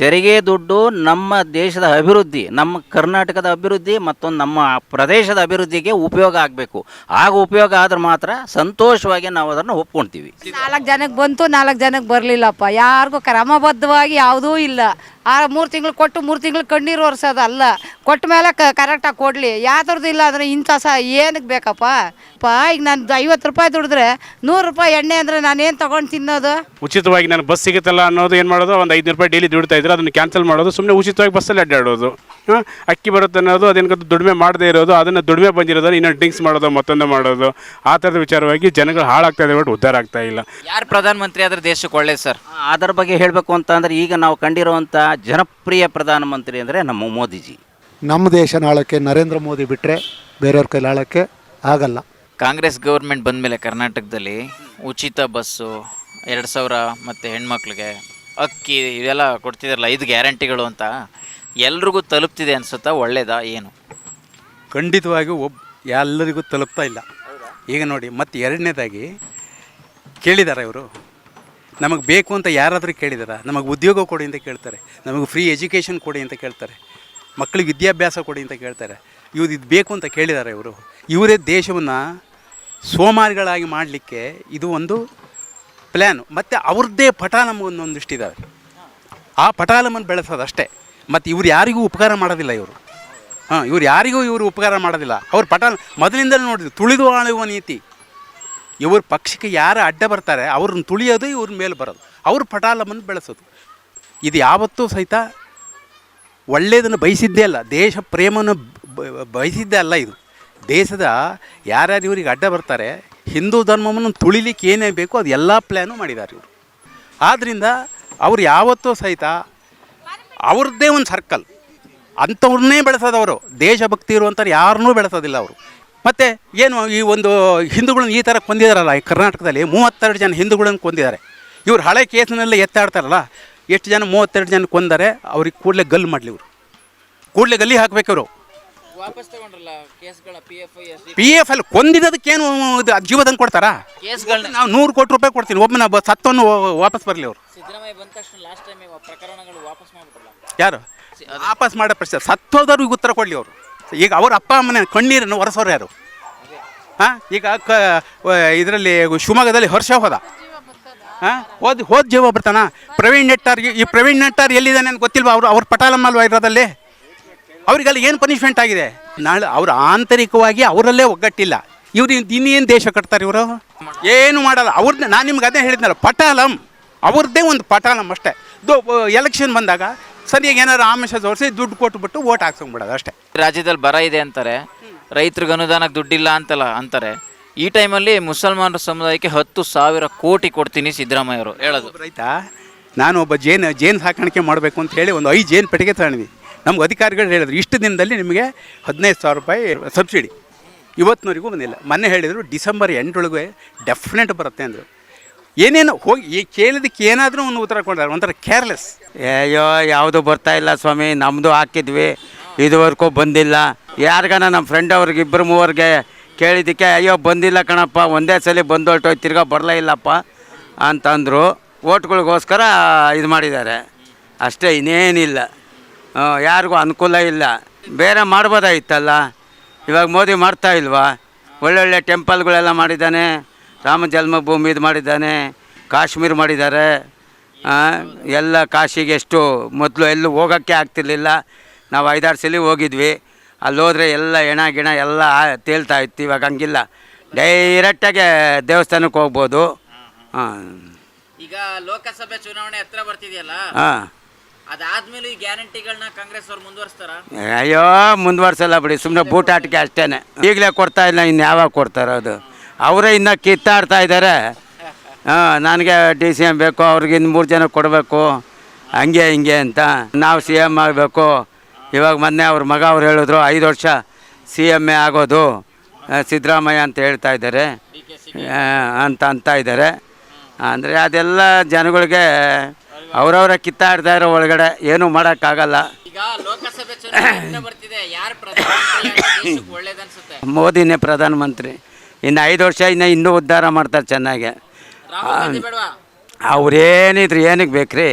ತೆರಿಗೆ ದುಡ್ಡು ನಮ್ಮ ದೇಶದ ಅಭಿವೃದ್ಧಿ, ನಮ್ಮ ಕರ್ನಾಟಕದ ಅಭಿವೃದ್ಧಿ ಮತ್ತು ನಮ್ಮ ಪ್ರದೇಶದ ಅಭಿವೃದ್ಧಿಗೆ ಉಪಯೋಗ ಆಗಬೇಕು. ಆಗ ಉಪಯೋಗ ಆದ್ರೆ ಮಾತ್ರ ಸಂತೋಷವಾಗಿ ನಾವು ಅದನ್ನು ಒಪ್ಕೊಳ್ತೀವಿ. ನಾಲ್ಕು ಜನಕ್ಕೆ ಬಂತು, ನಾಲ್ಕು ಜನಕ್ಕೆ ಬರಲಿಲ್ಲಪ್ಪ. ಯಾರಿಗೂ ಕ್ರಮಬದ್ಧವಾಗಿ ಯಾವುದೂ ಇಲ್ಲ. ಆ ಮೂರು ತಿಂಗಳು ಕೊಟ್ಟು ಮೂರು ತಿಂಗಳು ಕಣ್ಣೀರು ಒರೆಸೋದು ಅಲ್ಲ. ಕೊಟ್ಟ ಮೇಲೆ ಕ ಕರೆಕ್ಟಾಗಿ ಕೊಡಲಿ. ಯಾವ್ದ್ರದ್ದು ಇಲ್ಲ ಅಂದರೆ ಇಂಥ ಸಹ ಏನಕ್ಕೆ ಬೇಕಪ್ಪ? ಪಾ, ಈಗ ನಾನು ಐವತ್ತು ರೂಪಾಯಿ ದುಡಿದ್ರೆ ನೂರು ರೂಪಾಯಿ ಎಣ್ಣೆ ಅಂದರೆ ನಾನೇನು ತೊಗೊಂಡು ತಿನ್ನೋದು? ಉಚಿತವಾಗಿ ನಾನು ಬಸ್ ಸಿಗುತ್ತಲ್ಲ ಅನ್ನೋದು ಏನು ಮಾಡೋದು? ಒಂದು ಐದು ರೂಪಾಯಿ ಡೈಲಿ ದುಡಿತಾ ಇದ್ರೆ ಅದನ್ನು ಕ್ಯಾನ್ಸಲ್ ಮಾಡೋದು ಸುಮ್ಮನೆ ಉಚಿತವಾಗಿ ಬಸ್ಸಲ್ಲಿ ಅಡ್ಡಾಡೋದು. ಅಕ್ಕಿ ಬರುತ್ತೆ ಅನ್ನೋದು ಅದೇನು ದುಡಿಮೆ ಮಾಡದೇ ಇರೋದು ಅದನ್ನು ದುಡಿಮೆ ಬಂದಿರೋದನ್ನು ಇನ್ನೊಂದು ಡ್ರಿಂಕ್ಸ್ ಮಾಡೋದು ಮತ್ತೊಂದು ಮಾಡೋದು ಆ ಥರದ ವಿಚಾರವಾಗಿ ಜನಗಳು ಹಾಳಾಗ್ತಾ ಇದೆ ಬಟ್ ಉದ್ಧಾರ ಆಗ್ತಾ ಇಲ್ಲ. ಯಾರು ಪ್ರಧಾನಮಂತ್ರಿ ಆದರೆ ದೇಶಕ್ಕೆ ಒಳ್ಳೇದು ಸರ್? ಅದರ ಬಗ್ಗೆ ಹೇಳಬೇಕು ಅಂತ ಅಂದರೆ ಈಗ ನಾವು ಕಂಡಿರುವಂಥ ಜನಪ್ರಿಯ ಪ್ರಧಾನಮಂತ್ರಿ ಅಂದರೆ ನಮ್ಮ ಮೋದಿಜಿ. ನಮ್ಮ ದೇಶ ನಾಳಕ್ಕೆ ನರೇಂದ್ರ ಮೋದಿ ಬಿಟ್ಟರೆ ಬೇರೆಯವ್ರ ಕೈಲಿ ಆಳಕ್ಕೆ ಆಗಲ್ಲ. ಕಾಂಗ್ರೆಸ್ ಗೌರ್ಮೆಂಟ್ ಬಂದಮೇಲೆ ಕರ್ನಾಟಕದಲ್ಲಿ ಉಚಿತ ಬಸ್ಸು ಎರಡು ಸಾವಿರ ಮತ್ತು ಹೆಣ್ಮಕ್ಳಿಗೆ ಅಕ್ಕಿ ಇವೆಲ್ಲ ಕೊಡ್ತಿದಾರಲ್ಲ ಐದು ಗ್ಯಾರಂಟಿಗಳು ಅಂತ. ಎಲ್ರಿಗೂ ತಲುಪ್ತಿದೆ ಅನ್ಸುತ್ತಾ ಒಳ್ಳೇದಾ ಏನು? ಖಂಡಿತವಾಗಿ ಒಬ್ ಎಲ್ಲರಿಗೂ ತಲುಪ್ತಾ ಇಲ್ಲ. ಈಗ ನೋಡಿ, ಮತ್ತು ಎರಡನೇದಾಗಿ ಕೇಳಿದ್ದಾರೆ ಇವರು? ನಮಗೆ ಬೇಕು ಅಂತ ಯಾರಾದರೂ ಕೇಳಿದಾರ? ನಮಗೆ ಉದ್ಯೋಗ ಕೊಡಿ ಅಂತ ಕೇಳ್ತಾರೆ. ನಮಗೆ ಫ್ರೀ ಎಜುಕೇಷನ್ ಕೊಡಿ ಅಂತ ಕೇಳ್ತಾರೆ. ಮಕ್ಕಳಿಗೆ ವಿದ್ಯಾಭ್ಯಾಸ ಕೊಡಿ ಅಂತ ಕೇಳ್ತಾರೆ. ಇವ್ರು ಇದು ಬೇಕು ಅಂತ ಕೇಳಿದ್ದಾರೆ ಇವರು? ಇವರೇ ದೇಶವನ್ನು ಸೋಮಾರಿಗಳಾಗಿ ಮಾಡಲಿಕ್ಕೆ ಇದು ಒಂದು ಪ್ಲ್ಯಾನು ಮತ್ತು ಅವ್ರದ್ದೇ ಪಟ ನಮಗೊಂದೊಂದಿಷ್ಟಿದ್ದಾವೆ ಆ ಪಟಾಲಮ್ಮನ್ನು ಬೆಳೆಸೋದು ಅಷ್ಟೇ ಮತ್ತು ಇವ್ರು ಯಾರಿಗೂ ಉಪಕಾರ ಮಾಡೋದಿಲ್ಲ ಇವರು. ಹಾಂ, ಇವ್ರು ಯಾರಿಗೂ ಇವರು ಉಪಕಾರ ಮಾಡೋದಿಲ್ಲ. ಅವ್ರು ಪಟ ಮೊದಲಿಂದಲೂ ನೋಡಿದ್ರು, ತುಳಿದು ಆಳುವ ನೀತಿ. ಇವ್ರ ಪಕ್ಷಕ್ಕೆ ಯಾರು ಅಡ್ಡ ಬರ್ತಾರೆ, ಅವ್ರನ್ನ ತುಳಿಯೋದು ಇವ್ರ ಮೇಲೆ ಬರೋದು. ಅವ್ರ ಪಟಾಲಮ್ಮನ್ನು ಬೆಳೆಸೋದು. ಇದು ಯಾವತ್ತೂ ಸಹಿತ ಒಳ್ಳೆಯದನ್ನು ಬಯಸಿದ್ದೇ ಅಲ್ಲ, ದೇಶ ಪ್ರೇಮನ ಬಯಸಿದ್ದೇ ಅಲ್ಲ ಇದು. ದೇಶದ ಯಾರ್ಯಾರು ಇವ್ರಿಗೆ ಅಡ್ಡ ಬರ್ತಾರೆ, ಹಿಂದೂ ಧರ್ಮವನ್ನು ತುಳಿಲಿಕ್ಕೆ ಏನೇ ಬೇಕೋ ಅದು ಎಲ್ಲ ಪ್ಲ್ಯಾನು ಮಾಡಿದ್ದಾರೆ ಇವರು. ಆದ್ದರಿಂದ ಅವ್ರು ಯಾವತ್ತೂ ಸಹಿತ ಅವ್ರದ್ದೇ ಒಂದು ಸರ್ಕಲ್. ಅಂಥವ್ರನ್ನೇ ಬೆಳೆಸೋದವರು. ದೇಶಭಕ್ತಿ ಇರುವಂಥವ್ರು ಯಾರನ್ನೂ ಬೆಳೆಸೋದಿಲ್ಲ ಅವರು. ಮತ್ತು ಏನು ಈ ಒಂದು ಹಿಂದೂಗಳನ್ನ ಈ ಥರ ಕೊಂದಿದಾರಲ್ಲ, ಈ ಕರ್ನಾಟಕದಲ್ಲಿ ಮೂವತ್ತೆರಡು ಜನ ಹಿಂದೂಗಳನ್ನು ಕೊಂದಿದ್ದಾರೆ ಇವ್ರು ಹಳೆ ಕೇಸಿನಲ್ಲಿ ಎತ್ತಾಡ್ತಾರಲ್ಲ, ಎಷ್ಟು ಜನ ಮೂವತ್ತೆರಡು ಜನ ಕೊಂದರೆ ಅವ್ರಿಗೆ ಕೂಡಲೇ ಗಲ್ಲು ಮಾಡಲಿ ಇವರು. ಕೂಡಲೇ ಗಲ್ಲಿ ಹಾಕ್ಬೇಕು ಇವರು. ವಾಪಸ್ ತಗೊಂಡ್ರಲ್ಲ ಕೇಸ್ಗಳ ಪಿ ಎಫ್ ಪಿ ಎಫ್ ಅಲ್ಲಿ ಕೊಂದಿದ್ದಕ್ಕೇನು ಇದು ಜೀವದಂಗೆ ಕೊಡ್ತಾರಾ? ಕೇಸ್ಗಳನ್ನ. ನಾವು ನೂರು ಕೋಟಿ ರೂಪಾಯಿ ಕೊಡ್ತೀನಿ ಒಬ್ಬನ ಸತ್ತವನ್ನು ವಾಪಸ್ ಬರಲಿ ಅವರು. ಸಿದ್ದರಾಮಯ್ಯ ಬಂದ ತಕ್ಷಣ ಲಾಸ್ಟ್ ಟೈಮ್ ಪ್ರಕರಣಗಳು ವಾಪಸ್ ಮಾಡ್ಬಿಟ್ರಲ್ಲ. ಯಾರು? ವಾಪಸ್ ಮಾಡೋ ಪ್ರಶ್ನೆ. ಸತ್ತೋದವ್ರಿಗೆ ಉತ್ತರ ಕೊಡಲಿ ಅವರು. ಈಗ ಅವ್ರ ಅಪ್ಪ ಅಮ್ಮನ ಕಣ್ಣೀರನ್ನು ಹೊರಸೋರು ಯಾರು? ಹಾಂ? ಈಗ ಕ ಇದರಲ್ಲಿ ಶಿವಮೊಗ್ಗದಲ್ಲಿ ಹರ್ಷ ಹೋದ. ಹಾಂ? ಹೋದ್ ಹೋದ ಜೀವ ಬರ್ತಾನ? ಪ್ರವೀಣ್ ನೆಟ್ಟಾರ್ ಈ ಪ್ರವೀಣ್ ನೆಟ್ಟಾರ್ ಎಲ್ಲಿದ್ದಾನೆ ಅಂತ ಗೊತ್ತಿಲ್ವಾ ಅವರು? ಅವ್ರ ಪಟಾಲಮ್ಮಲ್ವಾ ಇರೋದಲ್ಲಿ? ಅವ್ರಿಗೆಲ್ಲ ಏನು ಪನಿಷ್ಮೆಂಟ್ ಆಗಿದೆ? ನಾಳೆ ಅವ್ರ ಆಂತರಿಕವಾಗಿ ಅವರಲ್ಲೇ ಒಗ್ಗಟ್ಟಿಲ್ಲ. ಇವ್ರು ಇನ್ನೇನು ದೇಶ ಕಟ್ತಾರೆ ಇವರು? ಏನು ಮಾಡಲ್ಲ. ಅವ್ರನ್ನ ನಾನು ನಿಮ್ಗೆ ಅದೇ ಹೇಳಿದ್ನಲ್ಲ ಪಟಾಲಂ. ಅವ್ರದ್ದೇ ಒಂದು ಪಟಾಲಂ ಅಷ್ಟೇ. ಎಲೆಕ್ಷನ್ ಬಂದಾಗ ಸರಿಯಾಗಿ ಏನಾರು ಆಮಿಷ ತೋರಿಸಿ ದುಡ್ಡು ಕೊಟ್ಬಿಟ್ಟು ಓಟ್ ಹಾಕ್ಸ್ಕೊಂಡ್ಬಿಡೋದು ಅಷ್ಟೇ. ರಾಜ್ಯದಲ್ಲಿ ಬರ ಇದೆ ಅಂತಾರೆ. ರೈತರಿಗೆ ಅನುದಾನಕ್ಕೆ ದುಡ್ಡಿಲ್ಲ ಅಂತಲ್ಲ ಅಂತಾರೆ. ಈ ಟೈಮಲ್ಲಿ ಮುಸಲ್ಮಾನ ಸಮುದಾಯಕ್ಕೆ ಹತ್ತು ಸಾವಿರ ಕೋಟಿ ಕೊಡ್ತೀನಿ ಸಿದ್ದರಾಮಯ್ಯ ಅವರು. ಹೇಳೋದು. ರೈತ ನಾನು ಒಬ್ಬ ಜೇನು ಜೇನು ಸಾಕಾಣಿಕೆ ಮಾಡಬೇಕು ಅಂತ ಹೇಳಿ ಒಂದು ಐದು ಜೇನು ಪೆಟ್ಟಿಗೆ ತಗೊಂಡ್ವಿ. ನಮ್ಗೆ ಅಧಿಕಾರಿಗಳು ಹೇಳಿದ್ರು, ಇಷ್ಟು ದಿನದಲ್ಲಿ ನಿಮಗೆ ಹದಿನೈದು ಸಾವಿರ ರೂಪಾಯಿ ಸಬ್ಸಿಡಿ. ಇವತ್ತಿನವರೆಗೂ ಬಂದಿಲ್ಲ. ಮೊನ್ನೆ ಹೇಳಿದರು, ಡಿಸೆಂಬರ್ ಎಂಟರೊಳಗೆ ಡೆಫಿನೆಟ್ ಬರುತ್ತೆ ಅಂದರು. ಏನೇನು ಹೋಗಿ, ಈ ಕೇಳಿದಕ್ಕೆ ಏನಾದರೂ ಒಂದು ಉತ್ತರ ಕೊಡ್ತಾರೆ, ಒಂಥರ ಕೇರ್ಲೆಸ್ ಅಯ್ಯೋ, ಯಾವುದು ಬರ್ತಾ ಇಲ್ಲ ಸ್ವಾಮಿ ನಮ್ಮದು ಹಾಕಿದ್ವಿ, ಇದುವರೆಗೂ ಬಂದಿಲ್ಲ. ಯಾರಿಗಾನ ನಮ್ಮ ಫ್ರೆಂಡ್ ಅವ್ರಿಗೆ ಇಬ್ಬರು ಮೂವರಿಗೆ ಕೇಳಿದ್ದಕ್ಕೆ, ಅಯ್ಯೋ, ಬಂದಿಲ್ಲ ಕಣಪ್ಪ, ಒಂದೇ ಸಲ ಬಂದು ಹೋಗಿ ತಿರ್ಗಾ ಬರಲೇ ಇಲ್ಲಪ್ಪ ಅಂತಂದರು. ಓಟ್ಗಳಿಗೋಸ್ಕರ ಇದು ಮಾಡಿದ್ದಾರೆ. ಅಷ್ಟೇ, ಇನ್ನೇನಿಲ್ಲ. ಯಾರಿಗೂ ಅನುಕೂಲ ಇಲ್ಲ. ಬೇರೆ ಮಾಡ್ಬೋದಾಗಿತ್ತಲ್ಲ ಇವಾಗ ಮೋದಿ ಮಾಡ್ತಾ ಇಲ್ವಾ? ಒಳ್ಳೊಳ್ಳೆ ಟೆಂಪಲ್ಗಳೆಲ್ಲ ಮಾಡಿದ್ದಾನೆ ರಾಮ ಜನ್ಮಭೂಮಿ ಇದು ಮಾಡಿದ್ದಾನೆ ಕಾಶ್ಮೀರ ಮಾಡಿದ್ದಾರೆ. ಎಲ್ಲ ಕಾಶಿಗೆ ಎಷ್ಟು ಮೊದಲು ಎಲ್ಲೂ ಹೋಗೋಕ್ಕೆ ಆಗ್ತಿರ್ಲಿಲ್ಲ. ನಾವು ಐದಾರು ಸಲ ಹೋಗಿದ್ವಿ. ಅಲ್ಲಿ ಹೋದರೆ ಎಲ್ಲ ಹೆಣ ಗಿಣ ಎಲ್ಲ ತೇಳ್ತಾ ತೇಲ್ತಾ ಇತ್ತು. ಇವಾಗ ಹಂಗಿಲ್ಲ. ಡೈರೆಕ್ಟಾಗೆ ದೇವಸ್ಥಾನಕ್ಕೆ ಹೋಗ್ಬೋದು. ಹಾಂ. ಈಗ ಲೋಕಸಭೆ ಚುನಾವಣೆ ಹತ್ರ ಬರ್ತಿದೆಯಲ್ಲ? ಹಾಂ. ಅದಾದ್ಮೇಲೆ ಈ ಗ್ಯಾರಂಟಿಗಳನ್ನ ಕಾಂಗ್ರೆಸ್ ಅವ್ರು ಮುಂದುವರಿಸ್ತಾರ? ಅಯ್ಯೋ ಮುಂದುವರ್ಸಲ್ಲ ಬಿಡಿ ಸುಮ್ಮನೆ ಬೂಟಾಟಿಕೆ ಅಷ್ಟೇನೆ. ಈಗಲೇ ಕೊಡ್ತಾ ಇಲ್ಲ ಇನ್ನು ಯಾವಾಗ ಕೊಡ್ತಾರೆ ಅದು. ಅವರೇ ಇನ್ನು ಕಿತ್ತಾಡ್ತಾ ಇದ್ದಾರೆ ಹಾಂ ನನಗೆ ಡಿ ಸಿ ಎಂ ಬೇಕು ಅವ್ರಿಗೆ ಇನ್ನು ಮೂರು ಜನ ಕೊಡಬೇಕು. ಹಂಗೆ ಹಿಂಗೆ ಅಂತ. ನಾವು ಸಿ ಎಂ ಆಗಬೇಕು. ಇವಾಗ ಮೊನ್ನೆ ಅವ್ರ ಮಗ ಅವ್ರು ಹೇಳಿದ್ರು ಐದು ವರ್ಷ ಸಿ ಎಂ ಎ ಆಗೋದು ಸಿದ್ದರಾಮಯ್ಯ ಅಂತ ಹೇಳ್ತಾ ಇದ್ದಾರೆ ಅಂತ ಅಂತ ಇದ್ದಾರೆ ಅಂದರೆ ಅದೆಲ್ಲ ಜನಗಳಿಗೆ ಅವರವರ ಕಿತ್ತಾಡ್ತಾ ಇರೋ ಒಳಗಡೆ ಏನೂ ಮಾಡೋಕ್ಕಾಗಲ್ಲ. ಈಗ ಲೋಕಸಭೆ ಚುನಾವಣೆ ಹತ್ರ ಬರ್ತಿದೆ. ಯಾರು ಪ್ರಧಾನಮಂತ್ರಿ ಒಳ್ಳೇದನ್ಸುತ್ತೆ ಮೋದಿನೇ ಪ್ರಧಾನಮಂತ್ರಿ. ಇನ್ನು ಐದು ವರ್ಷ ಇನ್ನು ಇನ್ನೂ ಉದ್ಧಾರ ಮಾಡ್ತಾರೆ ಚೆನ್ನಾಗಿ. ರಾಹುಲ್ ಗಾಂಧಿ ಬೇಡವಾ? ಅವ್ರೇನಿದ್ರು ಏನಕ್ಕೆ ಬೇಕ್ರಿ?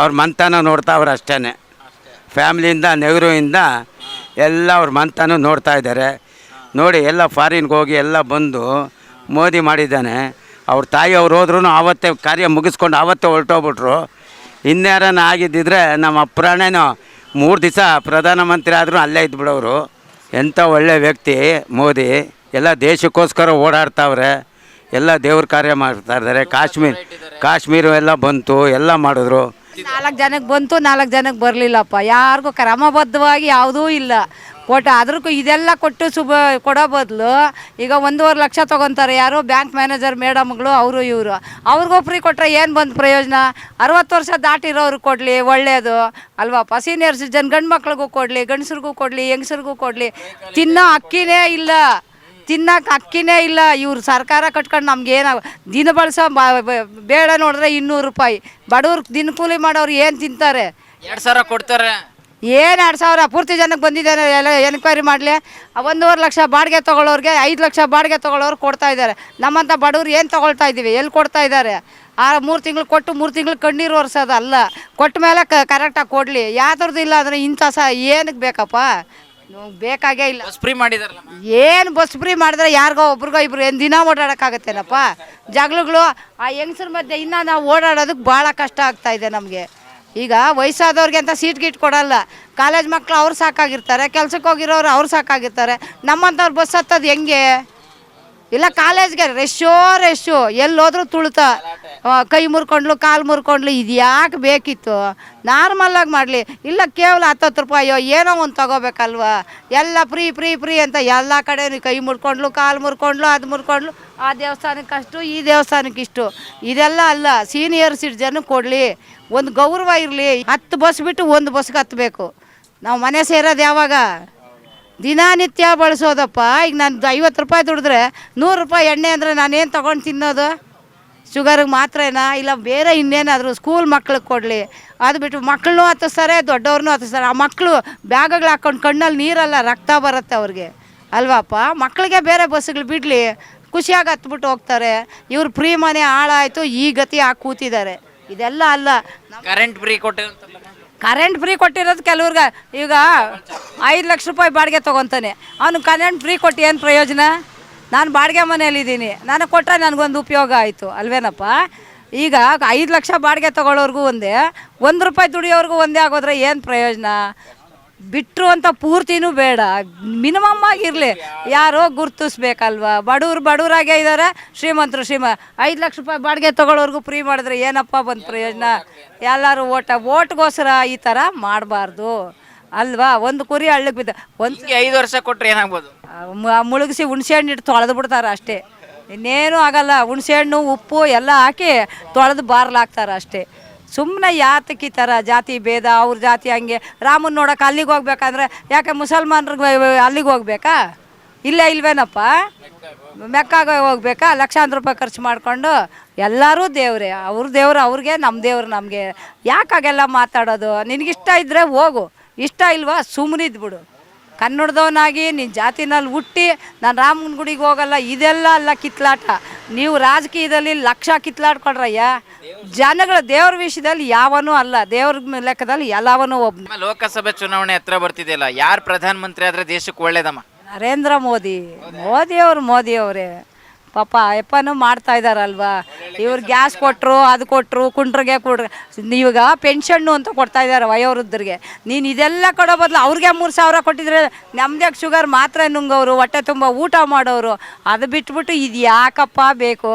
ಅವ್ರ ಮಂತನ ನೋಡ್ತಾವ್ರೆ ಅಷ್ಟೇ. ಫ್ಯಾಮ್ಲಿಯಿಂದ ನೆಹರುವಿಂದ ಎಲ್ಲ ಅವ್ರ ಮಂತನ ನೋಡ್ತಾ ಇದ್ದಾರೆ. ನೋಡಿ ಎಲ್ಲ ಫಾರಿನ್ಗೆ ಹೋಗಿ ಎಲ್ಲ ಬಂದು ಮೋದಿ ಮಾಡಿದ್ದಾನೆ. ಅವ್ರ ತಾಯಿ ಅವ್ರು ಹೋದ್ರೂ ಆವತ್ತೇ ಕಾರ್ಯ ಮುಗಿಸ್ಕೊಂಡು ಆವತ್ತೇ ಹೊರಟೋಗ್ಬಿಟ್ರು. ಇನ್ಯಾರನ್ನ ಆಗಿದ್ದಿದ್ರೆ ನಮ್ಮ ಅಪ್ರಾಣೇನೋ ಮೂರು ದಿವಸ ಪ್ರಧಾನಮಂತ್ರಿ ಆದರೂ ಅಲ್ಲೇ ಇದ್ಬಿಡೋರು. ಎಂಥ ಒಳ್ಳೆ ವ್ಯಕ್ತಿ ಮೋದಿ. ಎಲ್ಲ ದೇಶಕ್ಕೋಸ್ಕರ ಓಡಾಡ್ತಾವ್ರೆ. ಎಲ್ಲ ದೇವ್ರ ಕಾರ್ಯ ಮಾಡ್ತಾ ಇದ್ದಾರೆ. ಕಾಶ್ಮೀರ್, ಕಾಶ್ಮೀರ ಎಲ್ಲ ಬಂತು, ಎಲ್ಲ ಮಾಡಿದ್ರು. ನಾಲ್ಕು ಜನಕ್ಕೆ ಬಂತು, ನಾಲ್ಕು ಜನಕ್ಕೆ ಬರಲಿಲ್ಲಪ್ಪ. ಯಾರಿಗೂ ಕ್ರಮಬದ್ಧವಾಗಿ ಯಾವುದೂ ಇಲ್ಲ. ಕೊಟ್ಟು ಅದ್ರಕ್ಕೂ ಇದೆಲ್ಲ ಕೊಟ್ಟು ಶುಭ ಕೊಡೋ ಬದಲು ಈಗ ಒಂದೂವರೆ ಲಕ್ಷ ತೊಗೊತಾರೆ ಯಾರು ಬ್ಯಾಂಕ್ ಮ್ಯಾನೇಜರ್ ಮೇಡಮ್ಗಳು, ಅವರು ಇವರು. ಅವ್ರಿಗೂ ಫ್ರೀ ಕೊಟ್ಟರೆ ಏನು ಬಂದು ಪ್ರಯೋಜನ? ಅರವತ್ತು ವರ್ಷ ದಾಟಿರೋರು ಕೊಡಲಿ ಒಳ್ಳೆಯದು ಅಲ್ವಪ್ಪ? ಸೀನಿಯರ್ಸ್ ಜನ ಗಂಡು ಮಕ್ಳಿಗೂ ಕೊಡಲಿ, ಗಂಡಸ್ರಿಗೂ ಕೊಡಲಿ, ಹೆಂಗಸ್ರಿಗೂ ಕೊಡಲಿ. ತಿನ್ನೋ ಅಕ್ಕಿನೇ ಇಲ್ಲ. ತಿನ್ನಕ್ಕೆ ಅಕ್ಕಿನೇ ಇಲ್ಲ. ಇವ್ರು ಸರ್ಕಾರ ಕಟ್ಕೊಂಡು ನಮ್ಗೇನು ದಿನ ಬಳಸೋ ಬೇಡ ನೋಡಿದ್ರೆ ಇನ್ನೂರು ರೂಪಾಯಿ. ಬಡವ್ರಿಗೆ ದಿನ ಕೂಲಿ ಮಾಡೋರು ಏನು ತಿಂತಾರೆ? ಎರಡು ಸಾವಿರ ಕೊಡ್ತಾರೆ. ಏನು ಎರಡು ಸಾವಿರ ಪೂರ್ತಿ ಜನಕ್ಕೆ ಬಂದಿದ್ದಾರೆ ಎಲ್ಲ ಎನ್ಕ್ವೈರಿ ಮಾಡಲಿ. ಒಂದೂವರೆ ಲಕ್ಷ ಬಾಡಿಗೆ ತೊಗೊಳ್ಳೋರಿಗೆ ಐದು ಲಕ್ಷ ಬಾಡಿಗೆ ತೊಗೊಳ್ಳೋರು ಕೊಡ್ತಾ ಇದ್ದಾರೆ. ನಮ್ಮಂಥ ಬಡವ್ರು ಏನು ತೊಗೊಳ್ತಾ ಇದ್ದೀವಿ ಎಲ್ಲಿ ಕೊಡ್ತಾ ಇದ್ದಾರೆ? ಆ ಮೂರು ತಿಂಗಳು ಕೊಟ್ಟು ಮೂರು ತಿಂಗಳು ಕಣ್ಣೀರು ಒರೆಸೋದು ಅಲ್ಲ. ಕೊಟ್ಟ ಮೇಲೆ ಕರೆಕ್ಟಾಗಿ ಕೊಡಲಿ. ಯಾವ್ದ್ರದ್ದು ಇಲ್ಲ ಅಂದರೆ ಇಂಥ ಸಹ ಏನಕ್ಕೆ ಬೇಕಪ್ಪ? ಬೇಕಾಗೇ ಇಲ್ಲ. ಬಸ್ ಫ್ರೀ ಮಾಡಿದಾರಲ್ಲ ಏನು ಬಸ್ ಫ್ರೀ ಮಾಡಿದ್ರೆ ಯಾರಿಗೋ ಒಬ್ರಿಗೋ ಇಬ್ರು ಏನು ದಿನ ಓಡಾಡೋಕ್ಕಾಗತ್ತೇನಪ್ಪ? ಜಗಳಗಳು ಆ ಹೆಂಗಸ್ರ ಮಧ್ಯೆ ಇನ್ನೂ ನಾವು ಓಡಾಡೋದಕ್ಕೆ ಭಾಳ ಕಷ್ಟ ಆಗ್ತಾ ಇದೆ ನಮಗೆ. ಈಗ ವಯಸ್ಸಾದವ್ರಿಗೆ ಅಂತ ಸೀಟ್ ಗೀಟ್ ಕೊಡಲ್ಲ. ಕಾಲೇಜ್ ಮಕ್ಕಳು ಅವ್ರು ಸಾಕಾಗಿರ್ತಾರೆ ಕೆಲ್ಸಕ್ಕೆ ಹೋಗಿರೋರು ಅವ್ರು ಸಾಕಾಗಿರ್ತಾರೆ. ನಮ್ಮಂಥವ್ರು ಬಸ್ ಹತ್ತೋದು ಹೆಂಗೆ? ಇಲ್ಲ ಕಾಲೇಜ್ಗೆ ರೆಶ್ಶೋ ರೆಶ್ಶು ಎಲ್ಲೋದ್ರೂ ತುಳಿತ. ಕೈ ಮುರ್ಕೊಂಡ್ಲು ಕಾಲು ಮುರ್ಕೊಂಡ್ಲು ಇದು ಯಾಕೆ ಬೇಕಿತ್ತು? ನಾರ್ಮಲ್ಲಾಗಿ ಮಾಡಲಿ. ಇಲ್ಲ ಕೇವಲ ಹತ್ತತ್ತು ರೂಪಾಯೋ ಏನೋ ಒಂದು ತಗೋಬೇಕಲ್ವಾ? ಎಲ್ಲ ಫ್ರೀ ಫ್ರೀ ಫ್ರೀ ಅಂತ ಎಲ್ಲ ಕಡೆ ಕೈ ಮುರ್ಕೊಂಡ್ಲು ಕಾಲು ಮುರ್ಕೊಂಡ್ಲು ಅದು ಮುರ್ಕೊಂಡ್ಲು. ಆ ದೇವಸ್ಥಾನಕ್ಕೆ ಅಷ್ಟು ಈ ದೇವಸ್ಥಾನಕ್ಕೆ ಇಷ್ಟು. ಇದೆಲ್ಲ ಅಲ್ಲ ಸೀನಿಯರ್ ಸಿಟಿಜನ್ ಕೊಡಲಿ. ಒಂದು ಗೌರವ ಇರಲಿ. ಹತ್ತು ಬಸ್ ಬಿಟ್ಟು ಒಂದು ಬಸ್ಗೆ ಹತ್ತಬೇಕು ನಾವು ಮನೆ ಸೇರೋದು ಯಾವಾಗ? ದಿನನಿತ್ಯ ಬಳಸೋದಪ್ಪ. ಈಗ ನಾನು ಐವತ್ತು ರೂಪಾಯಿ ದುಡಿದ್ರೆ ನೂರು ರೂಪಾಯಿ ಎಣ್ಣೆ ಅಂದರೆ ನಾನೇನು ತೊಗೊಂಡು ತಿನ್ನೋದು? ಶುಗರ್ಗೆ ಮಾತ್ರನಾ? ಇಲ್ಲ ಬೇರೆ ಇನ್ನೇನಾದರೂ ಸ್ಕೂಲ್ ಮಕ್ಳಿಗೆ ಕೊಡಲಿ. ಅದು ಬಿಟ್ಟು ಮಕ್ಕಳನ್ನೂ ಹತ್ತಿಸ್ತಾರೆ ದೊಡ್ಡವ್ರನ್ನೂ ಹತ್ತಿಸ್ತಾರೆ. ಆ ಮಕ್ಕಳು ಬ್ಯಾಗ್ಗಳು ಹಾಕ್ಕೊಂಡು ಕಣ್ಣಲ್ಲಿ ನೀರಲ್ಲ, ರಕ್ತ ಬರುತ್ತೆ ಅವ್ರಿಗೆ. ಅಲ್ವಾಪ್ಪ? ಮಕ್ಕಳಿಗೆ ಬೇರೆ ಬಸ್ಸುಗಳು ಬಿಡಲಿ. ಖುಷಿಯಾಗಿ ಹತ್ಬಿಟ್ಟು ಹೋಗ್ತಾರೆ. ಇವ್ರು ಫ್ರೀ ಮನೆ ಹಾಳಾಯಿತು, ಈ ಗತಿ ಹಾಕಿ ಕೂತಿದ್ದಾರೆ. ಇದೆಲ್ಲ ಅಲ್ಲ. ಕರೆಂಟ್ ಫ್ರೀ ಕೊಟ್ಟಿರಂತಲ್ಲ ಕರೆಂಟ್ ಫ್ರೀ ಕೊಟ್ಟಿರೋದು ಕೆಲವ್ರಿಗೆ. ಈಗ ಐದು ಲಕ್ಷ ರೂಪಾಯಿ ಬಾಡಿಗೆ ತೊಗೊತಾನೆ. ಅವನು ಕರೆಂಟ್ ಫ್ರೀ ಕೊಟ್ಟು ಏನು ಪ್ರಯೋಜನ? ನಾನು ಬಾಡಿಗೆ ಮನೆಯಲ್ಲಿದ್ದೀನಿ. ನನಗೆ ಕೊಟ್ಟರೆ ನನಗೊಂದು ಉಪಯೋಗ ಆಯಿತು. ಅಲ್ವೇನಪ್ಪ? ಈಗ ಐದು ಲಕ್ಷ ಬಾಡಿಗೆ ತೊಗೊಳ್ಳೋರ್ಗೂ ಒಂದೇ, ಒಂದು ರೂಪಾಯಿ ದುಡಿಯೋರ್ಗೂ ಒಂದೇ ಆಗೋದ್ರೆ ಏನು ಪ್ರಯೋಜನ? ಬಿಟ್ಟರು ಅಂತ ಪೂರ್ತಿನೂ ಬೇಡ. ಮಿನಿಮಮ್ ಆಗಿರಲಿ. ಯಾರೋ ಗುರ್ತಿಸ್ಬೇಕಲ್ವಾ? ಬಡವ್ರು ಬಡವರಾಗೇ ಇದ್ದಾರೆ ಶ್ರೀಮಂತರು ಶ್ರೀಮ ಐದು ಲಕ್ಷ ರೂಪಾಯಿ ಬಾಡಿಗೆ ತಗೊಳ್ಳೋರ್ಗು ಫ್ರೀ ಮಾಡಿದ್ರೆ ಏನಪ್ಪ ಬಂತು ಪ್ರಯೋಜನ? ಎಲ್ಲರೂ ಓಟ ಓಟ್ಗೋಸ್ಕರ ಈ ಥರ ಮಾಡಬಾರ್ದು. ಅಲ್ವಾ? ಒಂದು ಕುರಿ ಹಳ್ಳಕ್ಕೆ ಬಿದ್ದ ಒಂದು ಐದು ವರ್ಷ ಕೊಟ್ಟರೆ ಏನಾಗ್ಬೋದು? ಮುಳುಗಿಸಿ ಹುಣಸೆಹಣ್ಣು ಇಟ್ಟು ತೊಳೆದು ಬಿಡ್ತಾರೆ ಅಷ್ಟೇ. ಇನ್ನೇನು ಆಗಲ್ಲ. ಹುಣಸೆಹಣ್ಣು ಉಪ್ಪು ಎಲ್ಲ ಹಾಕಿ ತೊಳೆದು ಬಾರ್ಲಾಕ್ತಾರೆ ಅಷ್ಟೇ. ಸುಮ್ಮನೆ ಯಾತಕ್ಕೆ ಥರ ಜಾತಿ ಭೇದ, ಅವ್ರ ಜಾತಿ ಹಂಗೆ. ರಾಮನ್ ನೋಡೋಕೆ ಅಲ್ಲಿಗೆ ಹೋಗ್ಬೇಕಂದ್ರೆ ಯಾಕೆ ಮುಸಲ್ಮಾನ್ರಿಗೆ ಅಲ್ಲಿಗೆ ಹೋಗ್ಬೇಕಾ? ಇಲ್ಲೇ ಇಲ್ವೇನಪ್ಪ? ಮೆಕ್ಕಾಗ ಹೋಗ್ಬೇಕಾ? ಲಕ್ಷಾಂತರ ರೂಪಾಯಿ ಖರ್ಚು ಮಾಡಿಕೊಂಡು ಎಲ್ಲರೂ ದೇವ್ರೆ. ಅವ್ರ ದೇವ್ರು ಅವ್ರಿಗೆ ನಮ್ಮ ದೇವ್ರು ನಮಗೆ. ಯಾಕಾಗೆಲ್ಲ ಮಾತಾಡೋದು? ನಿನಗಿಷ್ಟ ಇದ್ದರೆ ಹೋಗು. ಇಷ್ಟ ಇಲ್ವಾ? ಸುಮ್ಮನಿದ್ ಬಿಡು. ಕನ್ನಡದವನಾಗಿ ನಿನ್ನ ಜಾತಿನಲ್ಲಿ ಹುಟ್ಟಿ ನಾನು ರಾಮನ ಗುಡಿಗೆ ಹೋಗಲ್ಲ ಇದೆಲ್ಲ ಅಲ್ಲ ಕಿತ್ಲಾಟ. ನೀವು ರಾಜಕೀಯದಲ್ಲಿ ಲಕ್ಷ ಕಿತ್ಲಾಡ್ಕೊಳ್ರಯ್ಯ. ಜನಗಳ ದೇವ್ರ ವಿಷಯದಲ್ಲಿ ಯಾವನೂ ಅಲ್ಲ ದೇವ್ರ ಲೆಕ್ಕದಲ್ಲಿ ಎಲ್ಲವನೂ ಒಬ್ಬ ಲೋಕಸಭೆ ಚುನಾವಣೆ ಹತ್ರ ಬರ್ತಿದೆಯಲ್ಲ ಯಾರು ಪ್ರಧಾನಮಂತ್ರಿ ಆದ್ರೆ ದೇಶಕ್ಕೆ ಒಳ್ಳೇದಮ್ಮ? ನರೇಂದ್ರ ಮೋದಿ. ಮೋದಿಯವರು ಮೋದಿಯವರೇ. ಪಾಪ ಅಪ್ಪನೂ ಮಾಡ್ತಾ ಇದ್ದಾರಲ್ವಾ ಇವ್ರು ಗ್ಯಾಸ್ ಕೊಟ್ಟರು ಅದು ಕೊಟ್ಟರು ಕುಂಟ್ರಿಗೆ ಕೊಡ್ರಿ ಇವಾಗ ಪೆನ್ಷನ್ನು ಅಂತ ಕೊಡ್ತಾ ಇದ್ದಾರೆ ವಯೋವೃದ್ಧರಿಗೆ. ನೀನು ಇದೆಲ್ಲ ಕೊಡೋ ಬದಲು ಅವ್ರಿಗೆ ಮೂರು ಸಾವಿರ ಕೊಟ್ಟಿದ್ರೆ ನಮ್ದೇ ಶುಗರ್ ಮಾತ್ರ ನುಂಗೋರು ಹೊಟ್ಟೆ ತುಂಬ ಊಟ ಮಾಡೋರು ಅದು ಬಿಟ್ಬಿಟ್ಟು ಇದು ಯಾಕಪ್ಪ ಬೇಕು?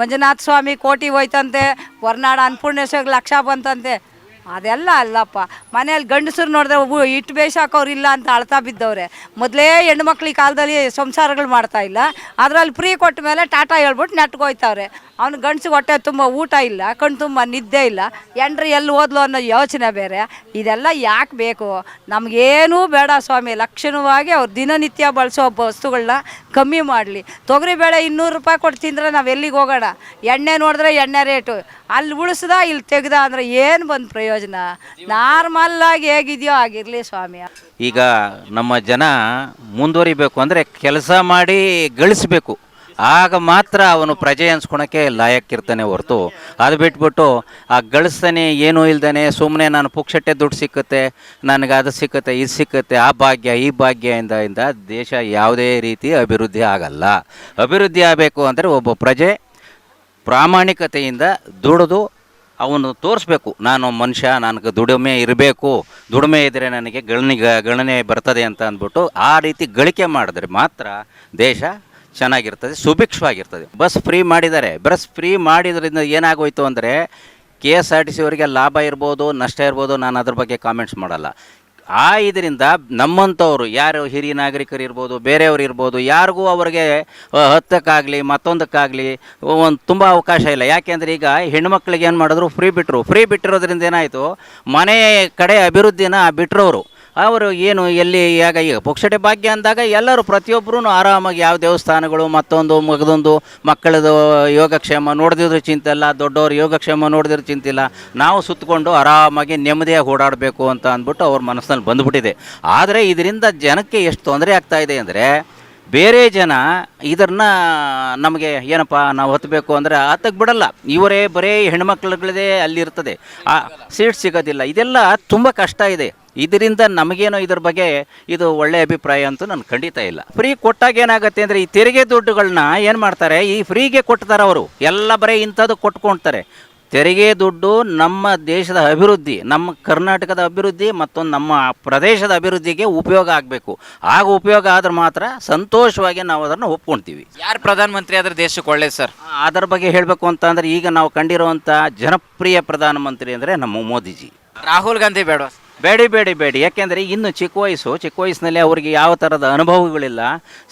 ಮಂಜುನಾಥ ಸ್ವಾಮಿ ಕೋಟಿ ಹೋಯ್ತಂತೆ, ಹೊರ್ನಾಡು ಅನ್ನಪೂರ್ಣೇಶ್ವರಿಗೆ ಲಕ್ಷ ಬಂತಂತೆ. ಅದೆಲ್ಲ ಅಲ್ಲಪ್ಪ. ಮನೇಲಿ ಗಂಡಸರು ನೋಡಿದ್ರೆ ಇಟ್ಟು ಹಾಕೋರು ಇಲ್ಲ ಅಂತ ಅಳ್ತಾ ಬಿದ್ದವ್ರೆ. ಮೊದಲೇ ಹೆಣ್ಮಕ್ಳು ಕಾಲದಲ್ಲಿ ಸಂಸಾರಗಳು ಮಾಡ್ತಾ ಇಲ್ಲ. ಅದರಲ್ಲಿ ಫ್ರೀ ಕೊಟ್ಟ ಮೇಲೆ ಟಾಟಾ ಹೇಳ್ಬಿಟ್ಟು ನೆಟ್ಗೋಯ್ತವ್ರೆ ಅವ್ನು ಗಂಡಸಿಗೆ ಹೊಟ್ಟೆ ತುಂಬ ಊಟ ಇಲ್ಲ, ಕಣ್ಣು ತುಂಬ ನಿದ್ದೆ ಇಲ್ಲ. ಎಂಡ್ರಿ ಎಲ್ಲಿ ಓದ್ಲು ಅನ್ನೋ ಯೋಚನೆ ಬೇರೆ. ಇದೆಲ್ಲ ಯಾಕೆ ಬೇಕು? ನಮಗೇನೂ ಬೇಡ ಸ್ವಾಮಿ. ಲಕ್ಷಣವಾಗಿ ಅವ್ರು ದಿನನಿತ್ಯ ಬಳಸೋ ವಸ್ತುಗಳನ್ನ ಕಮ್ಮಿ ಮಾಡಲಿ. ತೊಗರಿಬೇಳೆ ಇನ್ನೂರು ರೂಪಾಯಿ ಕೊಟ್ಟು ತಿಂದರೆ ನಾವು ಎಲ್ಲಿಗೆ ಹೋಗೋಣ? ಎಣ್ಣೆ ನೋಡಿದ್ರೆ ಎಣ್ಣೆ ರೇಟು. ಅಲ್ಲಿ ಉಳಿಸ್ದ, ಇಲ್ಲಿ ತೆಗ್ದ ಅಂದ್ರೆ ಏನು ಬಂದು ಪ್ರಯೋಜನ? ನಾರ್ಮಲ್ಲಾಗಿ ಹೇಗಿದೆಯೋ ಆಗಿರಲಿ ಸ್ವಾಮಿ ಈಗ ನಮ್ಮ ಜನ ಮುಂದುವರಿಬೇಕು ಅಂದರೆ ಕೆಲಸ ಮಾಡಿ ಗಳಿಸ್ಬೇಕು. ಆಗ ಮಾತ್ರ ಅವನು ಪ್ರಜೆ ಅನ್ಸ್ಕೊಳಕ್ಕೆ ಲಾಯಕ್ಕಿರ್ತಾನೆ ಹೊರತು. ಅದು ಬಿಟ್ಬಿಟ್ಟು ಆ ಗಳಿಸ್ತಾನೆ ಏನೂ ಇಲ್ದಾನೆ ಸುಮ್ಮನೆ ನಾನು ಪುಕ್ಷಟ್ಟೆ ದುಡ್ಡು ಸಿಕ್ಕುತ್ತೆ, ನನಗೆ ಅದು ಸಿಕ್ಕುತ್ತೆ, ಇದು ಸಿಕ್ಕುತ್ತೆ, ಆ ಭಾಗ್ಯ, ಈ ಭಾಗ್ಯ ಇಂದ ಇಂದ ದೇಶ ಯಾವುದೇ ರೀತಿ ಅಭಿವೃದ್ಧಿ ಆಗಲ್ಲ. ಅಭಿವೃದ್ಧಿ ಆಗಬೇಕು ಅಂದರೆ ಒಬ್ಬ ಪ್ರಜೆ ಪ್ರಾಮಾಣಿಕತೆಯಿಂದ ದುಡಿದು ಅವನು ತೋರಿಸ್ಬೇಕು. ನಾನು ಮನುಷ್ಯ, ನನಗೆ ದುಡಿಮೆ ಇರಬೇಕು. ದುಡಿಮೆ ಇದ್ದರೆ ನನಗೆ ಗಣನೆ ಗಣನೆ ಬರ್ತದೆ ಅಂತ ಅಂದ್ಬಿಟ್ಟು ಆ ರೀತಿ ಗಳಿಕೆ ಮಾಡಿದ್ರೆ ಮಾತ್ರ ದೇಶ ಚೆನ್ನಾಗಿರ್ತದೆ, ಸುಭಿಕ್ಷವಾಗಿರ್ತದೆ. ಬಸ್ ಫ್ರೀ ಮಾಡಿದ್ದಾರೆ. ಬಸ್ ಫ್ರೀ ಮಾಡಿದ್ರಿಂದ ಏನಾಗೋಯ್ತು ಅಂದರೆ K S R T C ಅವರಿಗೆ ಲಾಭ ಇರ್ಬೋದು, ನಷ್ಟ ಇರ್ಬೋದು, ನಾನು ಅದ್ರ ಬಗ್ಗೆ ಕಾಮೆಂಟ್ಸ್ ಮಾಡಲ್ಲ. ಆ ಇದರಿಂದ ನಮ್ಮಂಥವ್ರು ಯಾರು ಹಿರಿಯ ನಾಗರಿಕರು ಇರ್ಬೋದು, ಬೇರೆಯವರು ಇರ್ಬೋದು, ಯಾರಿಗೂ ಅವ್ರಿಗೆ ಹತ್ತಕ್ಕಾಗಲಿ, ಮತ್ತೊಂದಕ್ಕಾಗಲಿ ಒಂದು ತುಂಬ ಅವಕಾಶ ಇಲ್ಲ. ಯಾಕೆಂದರೆ ಈಗ ಹೆಣ್ಮಕ್ಳಿಗೆ ಏನು ಮಾಡಿದ್ರು ಫ್ರೀ ಬಿಟ್ಟರು ಫ್ರೀ ಬಿಟ್ಟಿರೋದ್ರಿಂದ ಏನಾಯಿತು, ಮನೆ ಕಡೆ ಅಭಿವೃದ್ಧಿನ ಬಿಟ್ಟರವರು ಅವರು ಏನು ಎಲ್ಲಿ ಯಾಗ ಈಗ ಪುಕ್ಷಟೆ ಭಾಗ್ಯ ಅಂದಾಗ ಎಲ್ಲರೂ ಪ್ರತಿಯೊಬ್ಬರೂ ಆರಾಮಾಗಿ ಯಾವ ದೇವಸ್ಥಾನಗಳು, ಮತ್ತೊಂದು ಮಗದೊಂದು ಮಕ್ಕಳದು ಯೋಗಕ್ಷೇಮ ನೋಡಿದ್ರು ಚಿಂತೆ ಇಲ್ಲ ದೊಡ್ಡವರು ಯೋಗಕ್ಷೇಮ ನೋಡಿದ್ರು ಚಿಂತೆ ಇಲ್ಲ ನಾವು ಸುತ್ತಕೊಂಡು ಆರಾಮಾಗಿ ನೆಮ್ಮದಿಯಾಗಿ ಓಡಾಡಬೇಕು ಅಂತ ಅಂದ್ಬಿಟ್ಟು ಅವ್ರ ಮನಸ್ಸಿನಲ್ಲಿ ಬಂದ್ಬಿಟ್ಟಿದೆ. ಆದರೆ ಇದರಿಂದ ಜನಕ್ಕೆ ಎಷ್ಟು ತೊಂದರೆ ಆಗ್ತಾ ಇದೆ ಅಂದರೆ ಬೇರೆ ಜನ ಇದನ್ನ ನಮಗೆ ಏನಪ್ಪ ನಾವು ಹೊತ್ತಬೇಕು ಅಂದರೆ ಆತಕ್ಕೆ ಬಿಡಲ್ಲ ಇವರೇ ಬರೀ ಹೆಣ್ಮಕ್ಳುಗಳದೇ ಅಲ್ಲಿರ್ತದೆ. ಆ, ಸೀಟ್ ಸಿಗೋದಿಲ್ಲ. ಇದೆಲ್ಲ ತುಂಬ ಕಷ್ಟ ಇದೆ. ಇದರಿಂದ ನಮಗೇನೋ ಇದ್ರ ಬಗ್ಗೆ ಇದು ಒಳ್ಳೆ ಅಭಿಪ್ರಾಯ ಅಂತೂ ನಾನು ಖಂಡಿತ ಇಲ್ಲ. ಫ್ರೀ ಕೊಟ್ಟಾಗ ಏನಾಗುತ್ತೆ ಅಂದರೆ ಈ ತೆರಿಗೆ ದುಡ್ಡುಗಳನ್ನ ಏನು ಮಾಡ್ತಾರೆ? ಈ ಫ್ರೀಗೆ ಕೊಡ್ತಾರೆ ಅವರು. ಎಲ್ಲ ಬರೀ ಇಂಥದ್ದು ಕೊಟ್ಕೊಳ್ತಾರೆ ತೆರಿಗೆ ದುಡ್ಡು ನಮ್ಮ ದೇಶದ ಅಭಿವೃದ್ಧಿ ನಮ್ಮ ಕರ್ನಾಟಕದ ಅಭಿವೃದ್ಧಿ ಮತ್ತೊಂದು ನಮ್ಮ ಪ್ರದೇಶದ ಅಭಿವೃದ್ಧಿಗೆ ಉಪಯೋಗ ಆಗಬೇಕು. ಆಗ ಉಪಯೋಗ ಆದ್ರೆ ಮಾತ್ರ ಸಂತೋಷವಾಗಿ ನಾವು ಅದನ್ನು ಒಪ್ಕೊಳ್ತೀವಿ ಯಾರು ಪ್ರಧಾನಮಂತ್ರಿ ಆದ್ರೆ ದೇಶಕ್ಕೆ ಒಳ್ಳೇದು ಸರ್? ಅದರ ಬಗ್ಗೆ ಹೇಳಬೇಕು ಅಂತ ಅಂದರೆ ಈಗ ನಾವು ಕಂಡಿರುವಂಥ ಜನಪ್ರಿಯ ಪ್ರಧಾನಮಂತ್ರಿ ಅಂದರೆ ನಮ್ಮ ಮೋದಿಜಿ. ರಾಹುಲ್ ಗಾಂಧಿ ಬೇಡ ಬೇಡಿ ಬೇಡಿ ಬೇಡಿ. ಯಾಕೆಂದರೆ ಇನ್ನು ಚಿಕ್ಕ ವಯಸ್ಸು, ಚಿಕ್ಕ ವಯಸ್ಸಿನಲ್ಲಿ ಅವರಿಗೆ ಯಾವ ಥರದ ಅನುಭವಗಳಿಲ್ಲ.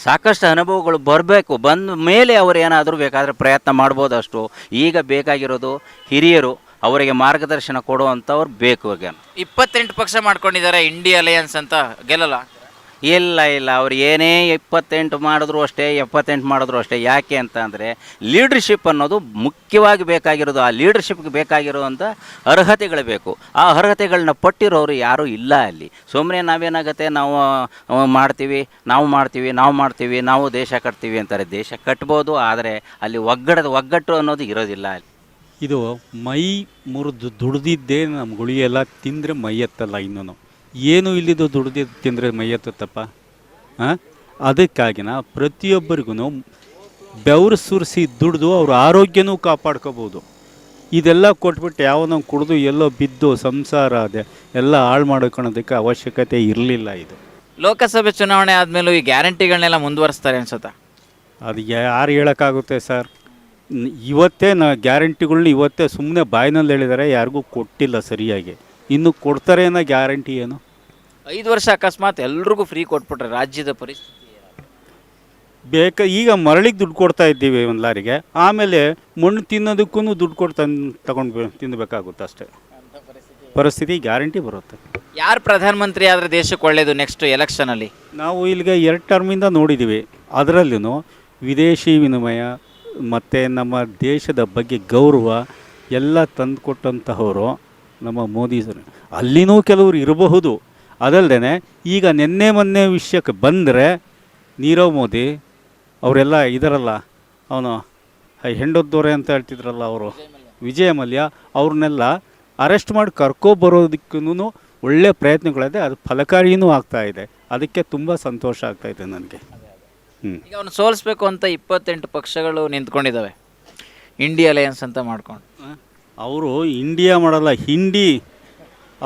ಸಾಕಷ್ಟು ಅನುಭವಗಳು ಬರಬೇಕು. ಬಂದ ಮೇಲೆ ಅವರು ಏನಾದರೂ ಬೇಕಾದರೆ ಪ್ರಯತ್ನ ಮಾಡ್ಬೋದಷ್ಟು ಈಗ ಬೇಕಾಗಿರೋದು ಹಿರಿಯರು ಅವರಿಗೆ ಮಾರ್ಗದರ್ಶನ ಕೊಡುವಂಥವ್ರು ಬೇಕು ಈಗ ಇಪ್ಪತ್ತೆಂಟು ಪಕ್ಷ ಮಾಡ್ಕೊಂಡಿದ್ದಾರೆ, ಇಂಡಿಯಾ ಅಲಯನ್ಸ್ ಅಂತ ಗೆಲ್ಲಲ್ಲ. ಇಲ್ಲ ಇಲ್ಲ, ಅವ್ರು ಏನೇ ಇಪ್ಪತ್ತೆಂಟು ಮಾಡಿದ್ರು ಅಷ್ಟೇ, ಎಪ್ಪತ್ತೆಂಟು ಮಾಡಿದ್ರು ಅಷ್ಟೇ, ಯಾಕೆ ಅಂತ ಅಂದರೆ ಲೀಡರ್ಶಿಪ್ ಅನ್ನೋದು ಮುಖ್ಯವಾಗಿ ಬೇಕಾಗಿರೋದು, ಆ ಲೀಡರ್ಶಿಪ್ಗೆ ಬೇಕಾಗಿರುವಂಥ ಅರ್ಹತೆಗಳು ಬೇಕು. ಆ ಅರ್ಹತೆಗಳನ್ನ ಪಟ್ಟಿರೋರು ಯಾರೂ ಇಲ್ಲ ಅಲ್ಲಿ. ಸುಮ್ಮನೆ ನಾವೇನಾಗುತ್ತೆ, ನಾವು ಮಾಡ್ತೀವಿ ನಾವು ಮಾಡ್ತೀವಿ ನಾವು ಮಾಡ್ತೀವಿ, ನಾವು ದೇಶ ಕಟ್ತೀವಿ ಅಂತಾರೆ. ದೇಶ ಕಟ್ಬೋದು, ಆದರೆ ಅಲ್ಲಿ ಒಗ್ಗಡದ ಒಗ್ಗಟ್ಟು ಅನ್ನೋದು ಇರೋದಿಲ್ಲ ಅಲ್ಲಿ. ಇದು ಮೈ ಮುರಿದು ದುಡ್ದಿದ್ದೇ ನಮ್ಮ ಗುಳಿಯೆಲ್ಲ ತಿಂದರೆ ಮೈ ಎತ್ತಲ್ಲ ಇನ್ನೂ ಏನು ಇಲ್ಲಿದ್ದು ದುಡ್ದು ತಿಂದರೆ ಮೈ ಹಾಂ ಅದಕ್ಕಾಗಿನ ಪ್ರತಿಯೊಬ್ಬರಿಗೂ ಬೆವರು ಸುರಿಸಿ ದುಡ್ದು ಅವ್ರ ಆರೋಗ್ಯನೂ ಕಾಪಾಡ್ಕೋಬೋದು. ಇದೆಲ್ಲ ಕೊಟ್ಬಿಟ್ಟು ಯಾವನೋ ಕುಡಿದು ಎಲ್ಲೋ ಬಿದ್ದು ಸಂಸಾರ ಅದೇ ಎಲ್ಲ ಹಾಳು ಮಾಡ್ಕೊಳೋದಕ್ಕೆ ಅವಶ್ಯಕತೆ ಇರಲಿಲ್ಲ ಇದು. ಲೋಕಸಭೆ ಚುನಾವಣೆ ಆದಮೇಲೂ ಈ ಗ್ಯಾರಂಟಿಗಳನ್ನೆಲ್ಲ ಮುಂದುವರಿಸ್ತಾರೆ ಅನ್ಸುತ್ತಾ? ಅದು ಯಾರು ಹೇಳೋಕ್ಕಾಗುತ್ತೆ ಸರ್? ಇವತ್ತೇ ನಾ ಗ್ಯಾರಂಟಿಗಳನ್ನ ಇವತ್ತೇ ಸುಮ್ಮನೆ ಬಾಯಿನಲ್ಲಿ ಹೇಳಿದ್ದಾರೆ ಯಾರಿಗೂ ಕೊಟ್ಟಿಲ್ಲ ಸರಿಯಾಗಿ. ಇನ್ನು ಕೊಡ್ತಾರೆ ಅನ್ನೋ ಗ್ಯಾರಂಟಿ ಏನು? ಐದು ವರ್ಷ ಅಕಸ್ಮಾತ್ ಎಲ್ರಿಗೂ ಫ್ರೀ ಕೊಟ್ಬಿಟ್ರೆ ರಾಜ್ಯದ ಪರಿಸ್ಥಿತಿ ಬೇಕ ಈಗ ಮರಳಿಗೆ ದುಡ್ಡು ಕೊಡ್ತಾ ಇದ್ದೀವಿ ಒಂದು ಲಾರಿಗೆ ಆಮೇಲೆ ಮಣ್ಣು ತಿನ್ನೋದಕ್ಕೂ ದುಡ್ಡು ಕೊಟ್ಟು ತಂದು ತಗೊಂಡು ತಿನ್ನಬೇಕಾಗುತ್ತೆ ಅಷ್ಟೇ. ಪರಿಸ್ಥಿತಿ ಗ್ಯಾರಂಟಿ ಬರುತ್ತೆ. ಯಾರು ಪ್ರಧಾನಮಂತ್ರಿ ಆದರೆ ದೇಶಕ್ಕೆ ಒಳ್ಳೆಯದು ನೆಕ್ಸ್ಟ್ ಎಲೆಕ್ಷನಲ್ಲಿ ನಾವು ಇಲ್ಲಿಗೆ ಎರಡು ಟರ್ಮಿಂದ ನೋಡಿದ್ದೀವಿ ಅದರಲ್ಲೂ ವಿದೇಶಿ ವಿನಿಮಯ ಮತ್ತು ನಮ್ಮ ದೇಶದ ಬಗ್ಗೆ ಗೌರವ ಎಲ್ಲ ತಂದುಕೊಟ್ಟಂತಹವರು ನಮ್ಮ ಮೋದಿ ಸರ್. ಅಲ್ಲಿನೂ ಕೆಲವರು ಇರಬಹುದು. ಅದಲ್ಲದೆ ಈಗ ನಿನ್ನೆ ಮೊನ್ನೆ ವಿಷಯಕ್ಕೆ ಬಂದರೆ ನೀರವ್ ಮೋದಿ ಅವರೆಲ್ಲ ಇದರಲ್ಲ, ಅವನು ಹೆಂಡೋದ್ದೋರೆ ಅಂತ ಹೇಳ್ತಿದ್ರಲ್ಲ ಅವರು. ವಿಜಯ ಮಲ್ಯ ಅವ್ರನ್ನೆಲ್ಲ ಅರೆಸ್ಟ್ ಮಾಡಿ ಕರ್ಕೊಬರೋದಕ್ಕೂ ಒಳ್ಳೆ ಪ್ರಯತ್ನಗಳಿದೆ ಅದು ಫಲಕಾರಿಯೂ ಆಗ್ತಾ ಇದೆ. ಅದಕ್ಕೆ ತುಂಬ ಸಂತೋಷ ಆಗ್ತಾ ಇದೆ ನನಗೆ. ಹ್ಞೂ ಈಗ ಅವನು ಸೋಲಿಸ್ಬೇಕು ಅಂತ ಇಪ್ಪತ್ತೆಂಟು ಪಕ್ಷಗಳು ನಿಂತ್ಕೊಂಡಿದ್ದಾವೆ. ಇಂಡಿಯಾ ಅಲಯನ್ಸ್ ಅಂತ ಮಾಡ್ಕೊಂಡು. ಅವರು ಇಂಡಿಯಾ ಮಾಡಲ್ಲ ಹಿಂಡಿ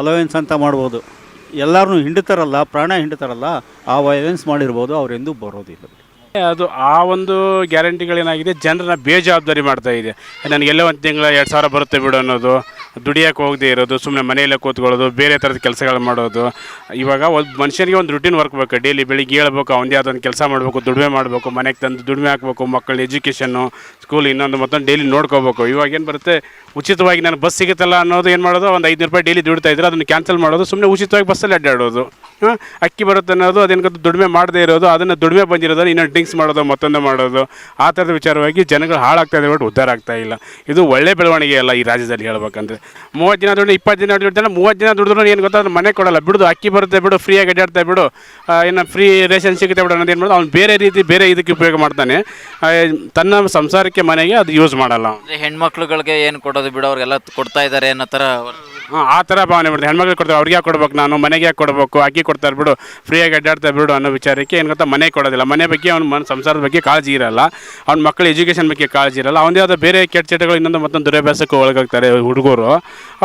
ಅಲವೆನ್ಸ್ ಅಂತ ಮಾಡ್ಬೋದು. ಎಲ್ಲರೂ ಹಿಂಡ್ತಾರಲ್ಲ ಪ್ರಾಣ ಹಿಂಡ್ತಾರಲ್ಲ ಆ ವೈಲೆನ್ಸ್ ಮಾಡಿರ್ಬೋದು, ಅವರೆಂದು ಬರೋದಿಲ್ಲ. ಅದು ಆ ಒಂದು ಗ್ಯಾರಂಟಿಗಳೇನಾಗಿದೆ ಜನರನ್ನ ಬೇಜವಾಬ್ದಾರಿ ಮಾಡ್ತಾ ಇದೆ. ನನಗೆಲ್ಲ ಒಂದು ತಿಂಗಳ ಎರಡು ಸಾವಿರ ಬರುತ್ತೆ ಬಿಡು ಅನ್ನೋದು ದುಡಿಯೋಕೆ ಹೋಗದೆ ಇರೋದು ಸುಮ್ಮನೆ ಮನೆಯಲ್ಲೇ ಕೂತ್ಕೊಳ್ಳೋದು, ಬೇರೆ ಥರದ ಕೆಲಸಗಳು ಮಾಡೋದು. ಇವಾಗ ಒಂದು ಮನುಷ್ಯನಿಗೆ ಒಂದು ರುಟೀನ್ ವರ್ಕ್ ಬೇಕು ಡೈಲಿ ಬೆಳಿಗ್ಗೆ ಹೇಳ್ಬೇಕು ಅವಂದೇ ಆದ ಒಂದು ಕೆಲಸ ಮಾಡಬೇಕು, ದುಡಿಮೆ ಮಾಡಬೇಕು, ಮನೆಗೆ ತಂದು ದುಡಿಮೆ ಹಾಕಬೇಕು ಮಕ್ಕಳ ಎಜುಕೇಷನ್ನು ಸ್ಕೂಲ್ ಇನ್ನೊಂದು ಮತ್ತೊಂದು ಡೈಲಿ ನೋಡ್ಕೋಬೇಕು. ಇವಾಗ ಏನು ಬರುತ್ತೆ? ಉಚಿತವಾಗಿ ನಾನು ಬಸ್ ಸಿಗುತ್ತಲ್ಲ ಅನ್ನೋದು ಏನು ಮಾಡೋದು? ಒಂದು ಐದುನೂರು ರೂಪಾಯಿ ಡೈಲಿ ದುಡಿತಾ ಇದ್ದರೆ ಅದನ್ನು ಕ್ಯಾನ್ಸಲ್ ಮಾಡೋದು ಸುಮ್ಮನೆ ಉಚಿತವಾಗಿ ಬಸ್ಸಲ್ಲಿ ಅಡ್ಡಾಡೋದು. ಹಾಂ? ಅಕ್ಕಿ ಬರುತ್ತೆ ಅನ್ನೋದು, ಅದೇನು ದುಡಿಮೆ ಮಾಡದೇ ಇರೋದು, ಅದನ್ನು ದುಡಿಮೆ ಬಂದಿರೋದನ್ನು ಇನ್ನೊಂದು ಡ್ರಿಂಕ್ಸ್ ಮಾಡೋದು, ಮತ್ತೊಂದು ಮಾಡೋದು, ಆ ಥರದ ವಿಚಾರವಾಗಿ ಜನಗಳು ಹಾಳಾಗ್ತಾ ಇದೆ, ಬಟ್ ಉದ್ಧಾರ ಆಗ್ತಾ ಇಲ್ಲ. ಇದು ಒಳ್ಳೆ ಬೆಳವಣಿಗೆ ಅಲ್ಲ ಈ ರಾಜ್ಯದಲ್ಲಿ ಹೇಳ್ಬೇಕಂದ್ರೆ. ಮೂವತ್ತು ದಿನ ದುಡ್ಡು ಇಪ್ಪತ್ತು ದಿನ ದುಡ್ಡು ಮೂವತ್ತು ದಿನ ದುಡಿದ್ರು ಏನು ಗೊತ್ತಾದ್ರೆ ಮನೆ ಕೊಡಲ್ಲ. ಬಿಡು, ಅಕ್ಕಿ ಬರುತ್ತೆ, ಬಿಡು ಫ್ರೀಯಾಗಿ ಅಡ್ಡಾಡ್ತಾ ಬಿಡು. ಏನು ಇನ್ನು ಫ್ರೀ ರೇಷನ್ ಸಿಗುತ್ತೆ ಬಿಡು ಅನ್ನೋದು ಏನು ಮಾಡೋದು ಅವ್ನು ಬೇರೆ ರೀತಿ, ಬೇರೆ ಇದಕ್ಕೆ ಉಪಯೋಗ ಮಾಡ್ತಾನೆ. ತನ್ನ ಸಂಸಾರಕ್ಕೆ ಮನೆಗೆ ಅದು ಯೂಸ್ ಮಾಡಲ್ಲ. ಹೆಣ್ಮಕ್ಳುಗಳಿಗೆ ಏನು ಕೊಡೋದು ಬಿಡು, ಅವ್ರಿಗೆಲ್ಲ ಕೊಡ್ತಾ ಇದ್ದಾರೆ ಅನ್ನೋ ಥರ ಹಾಂ, ಆ ಥರ ಭಾವನೆ ಬಿಡ್ತಾರೆ ಹೆಣ್ಮಕ್ಳು ಕೊಡ್ತಾರೆ ಅವ್ರಿಗೆ ಯಾಕೆ ಕೊಡ್ಬೇಕು ನಾನು, ಮನೆಗೆ ಯಾಕೆ ಕೊಡಬೇಕು ಅಕ್ಕಿ ಕೊಡ್ತಾರೆ, ಬಿಡು, ಫ್ರೀಯಾಗಿ ಅಡ್ಡಾಡ್ತಾ ಬಿಡು ಅನ್ನೋ ವಿಚಾರಕ್ಕೆ ಏನು ಗೊತ್ತಾ, ಮನೆ ಕೊಡೋದಿಲ್ಲ. ಮನೆ ಬಗ್ಗೆ ಅವ್ನು ಮನ, ಸಂಸಾರದ ಬಗ್ಗೆ ಕಾಳಜಿ ಇರಲ್ಲ. ಅವ್ನ ಮಕ್ಕಳ ಎಜುಕೇಷನ್ ಬಗ್ಗೆ ಕಾಳಜಿ ಇರಲ್ಲ. ಆದ ಬೇರೆ ಕೆಟ್ಟ ಚಟಗಳು ಇನ್ನೊಂದು ಮತ್ತೊಂದು ದುರಭ್ಯಾಸಕ್ಕೆ ಒಳಗಾಗ್ತಾರೆ ಹುಡುಗರು.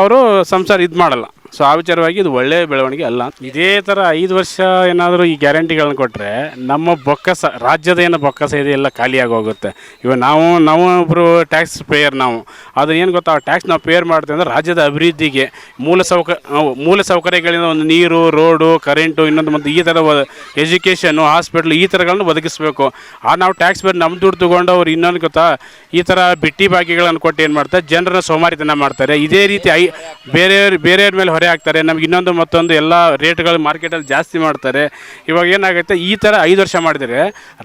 ಅವರು ಸಂಸಾರ ಇದು ಮಾಡಲ್ಲ. ಸೊ ಆ ವಿಚಾರವಾಗಿ ಇದು ಒಳ್ಳೆಯ ಬೆಳವಣಿಗೆ ಅಲ್ಲ. ಇದೇ ಥರ ಐದು ವರ್ಷ ಏನಾದರೂ ಈ ಗ್ಯಾರಂಟಿಗಳನ್ನ ಕೊಟ್ಟರೆ ನಮ್ಮ ಬೊಕ್ಕಸ, ರಾಜ್ಯದ ಏನು ಬೊಕ್ಕಸ ಇದೆ, ಎಲ್ಲ ಖಾಲಿಯಾಗಿ ಹೋಗುತ್ತೆ ಇವಾಗ ನಾವು ನಾವು ಒಬ್ಬರು ಟ್ಯಾಕ್ಸ್ ಪೇಯರ್ ನಾವು. ಅದು ಏನು ಗೊತ್ತಾ ಟ್ಯಾಕ್ಸ್ ನಾವು ಪೇಯರ್ ಮಾಡ್ತೇವೆ ಅಂದರೆ ರಾಜ್ಯದ ಅಭಿವೃದ್ಧಿಗೆ ಮೂಲ ಸೌಕ ಮೂಲ ಒಂದು ನೀರು ರೋಡು ಕರೆಂಟು ಇನ್ನೊಂದು ಮತ್ತು ಈ ಥರ ಎಜುಕೇಷನು ಹಾಸ್ಪಿಟ್ಲು ಈ ಥರಗಳನ್ನು ಒದಗಿಸ್ಬೇಕು. ಆ ನಾವು ಟ್ಯಾಕ್ಸ್ ಪೇರ್ ನಮ್ಮ ದುಡ್ಡು ತೊಗೊಂಡು ಅವ್ರು ಇನ್ನೊಂದು ಗೊತ್ತಾ, ಈ ಥರ ಬಿಟ್ಟಿ ಬಾಕಿಗಳನ್ನು ಕೊಟ್ಟು ಏನು ಮಾಡ್ತಾರೆ, ಜನರನ್ನ ಸೋಮಾರಿತನ ಮಾಡ್ತಾರೆ. ಇದೇ ರೀತಿ ಐ, ಬೇರೆಯವ್ರ ಬೇರೆಯವ್ರ ಮೇಲೆ ಹೊರೆ ಹಾಕ್ತಾರೆ, ನಮ್ಗೆ ಇನ್ನೊಂದು ಮತ್ತೊಂದು ಎಲ್ಲ ರೇಟ್ಗಳು ಮಾರ್ಕೆಟಲ್ಲಿ ಜಾಸ್ತಿ ಮಾಡ್ತಾರೆ. ಇವಾಗ ಏನಾಗುತ್ತೆ ಈ ಥರ ಐದು ವರ್ಷ ಮಾಡಿದರೆ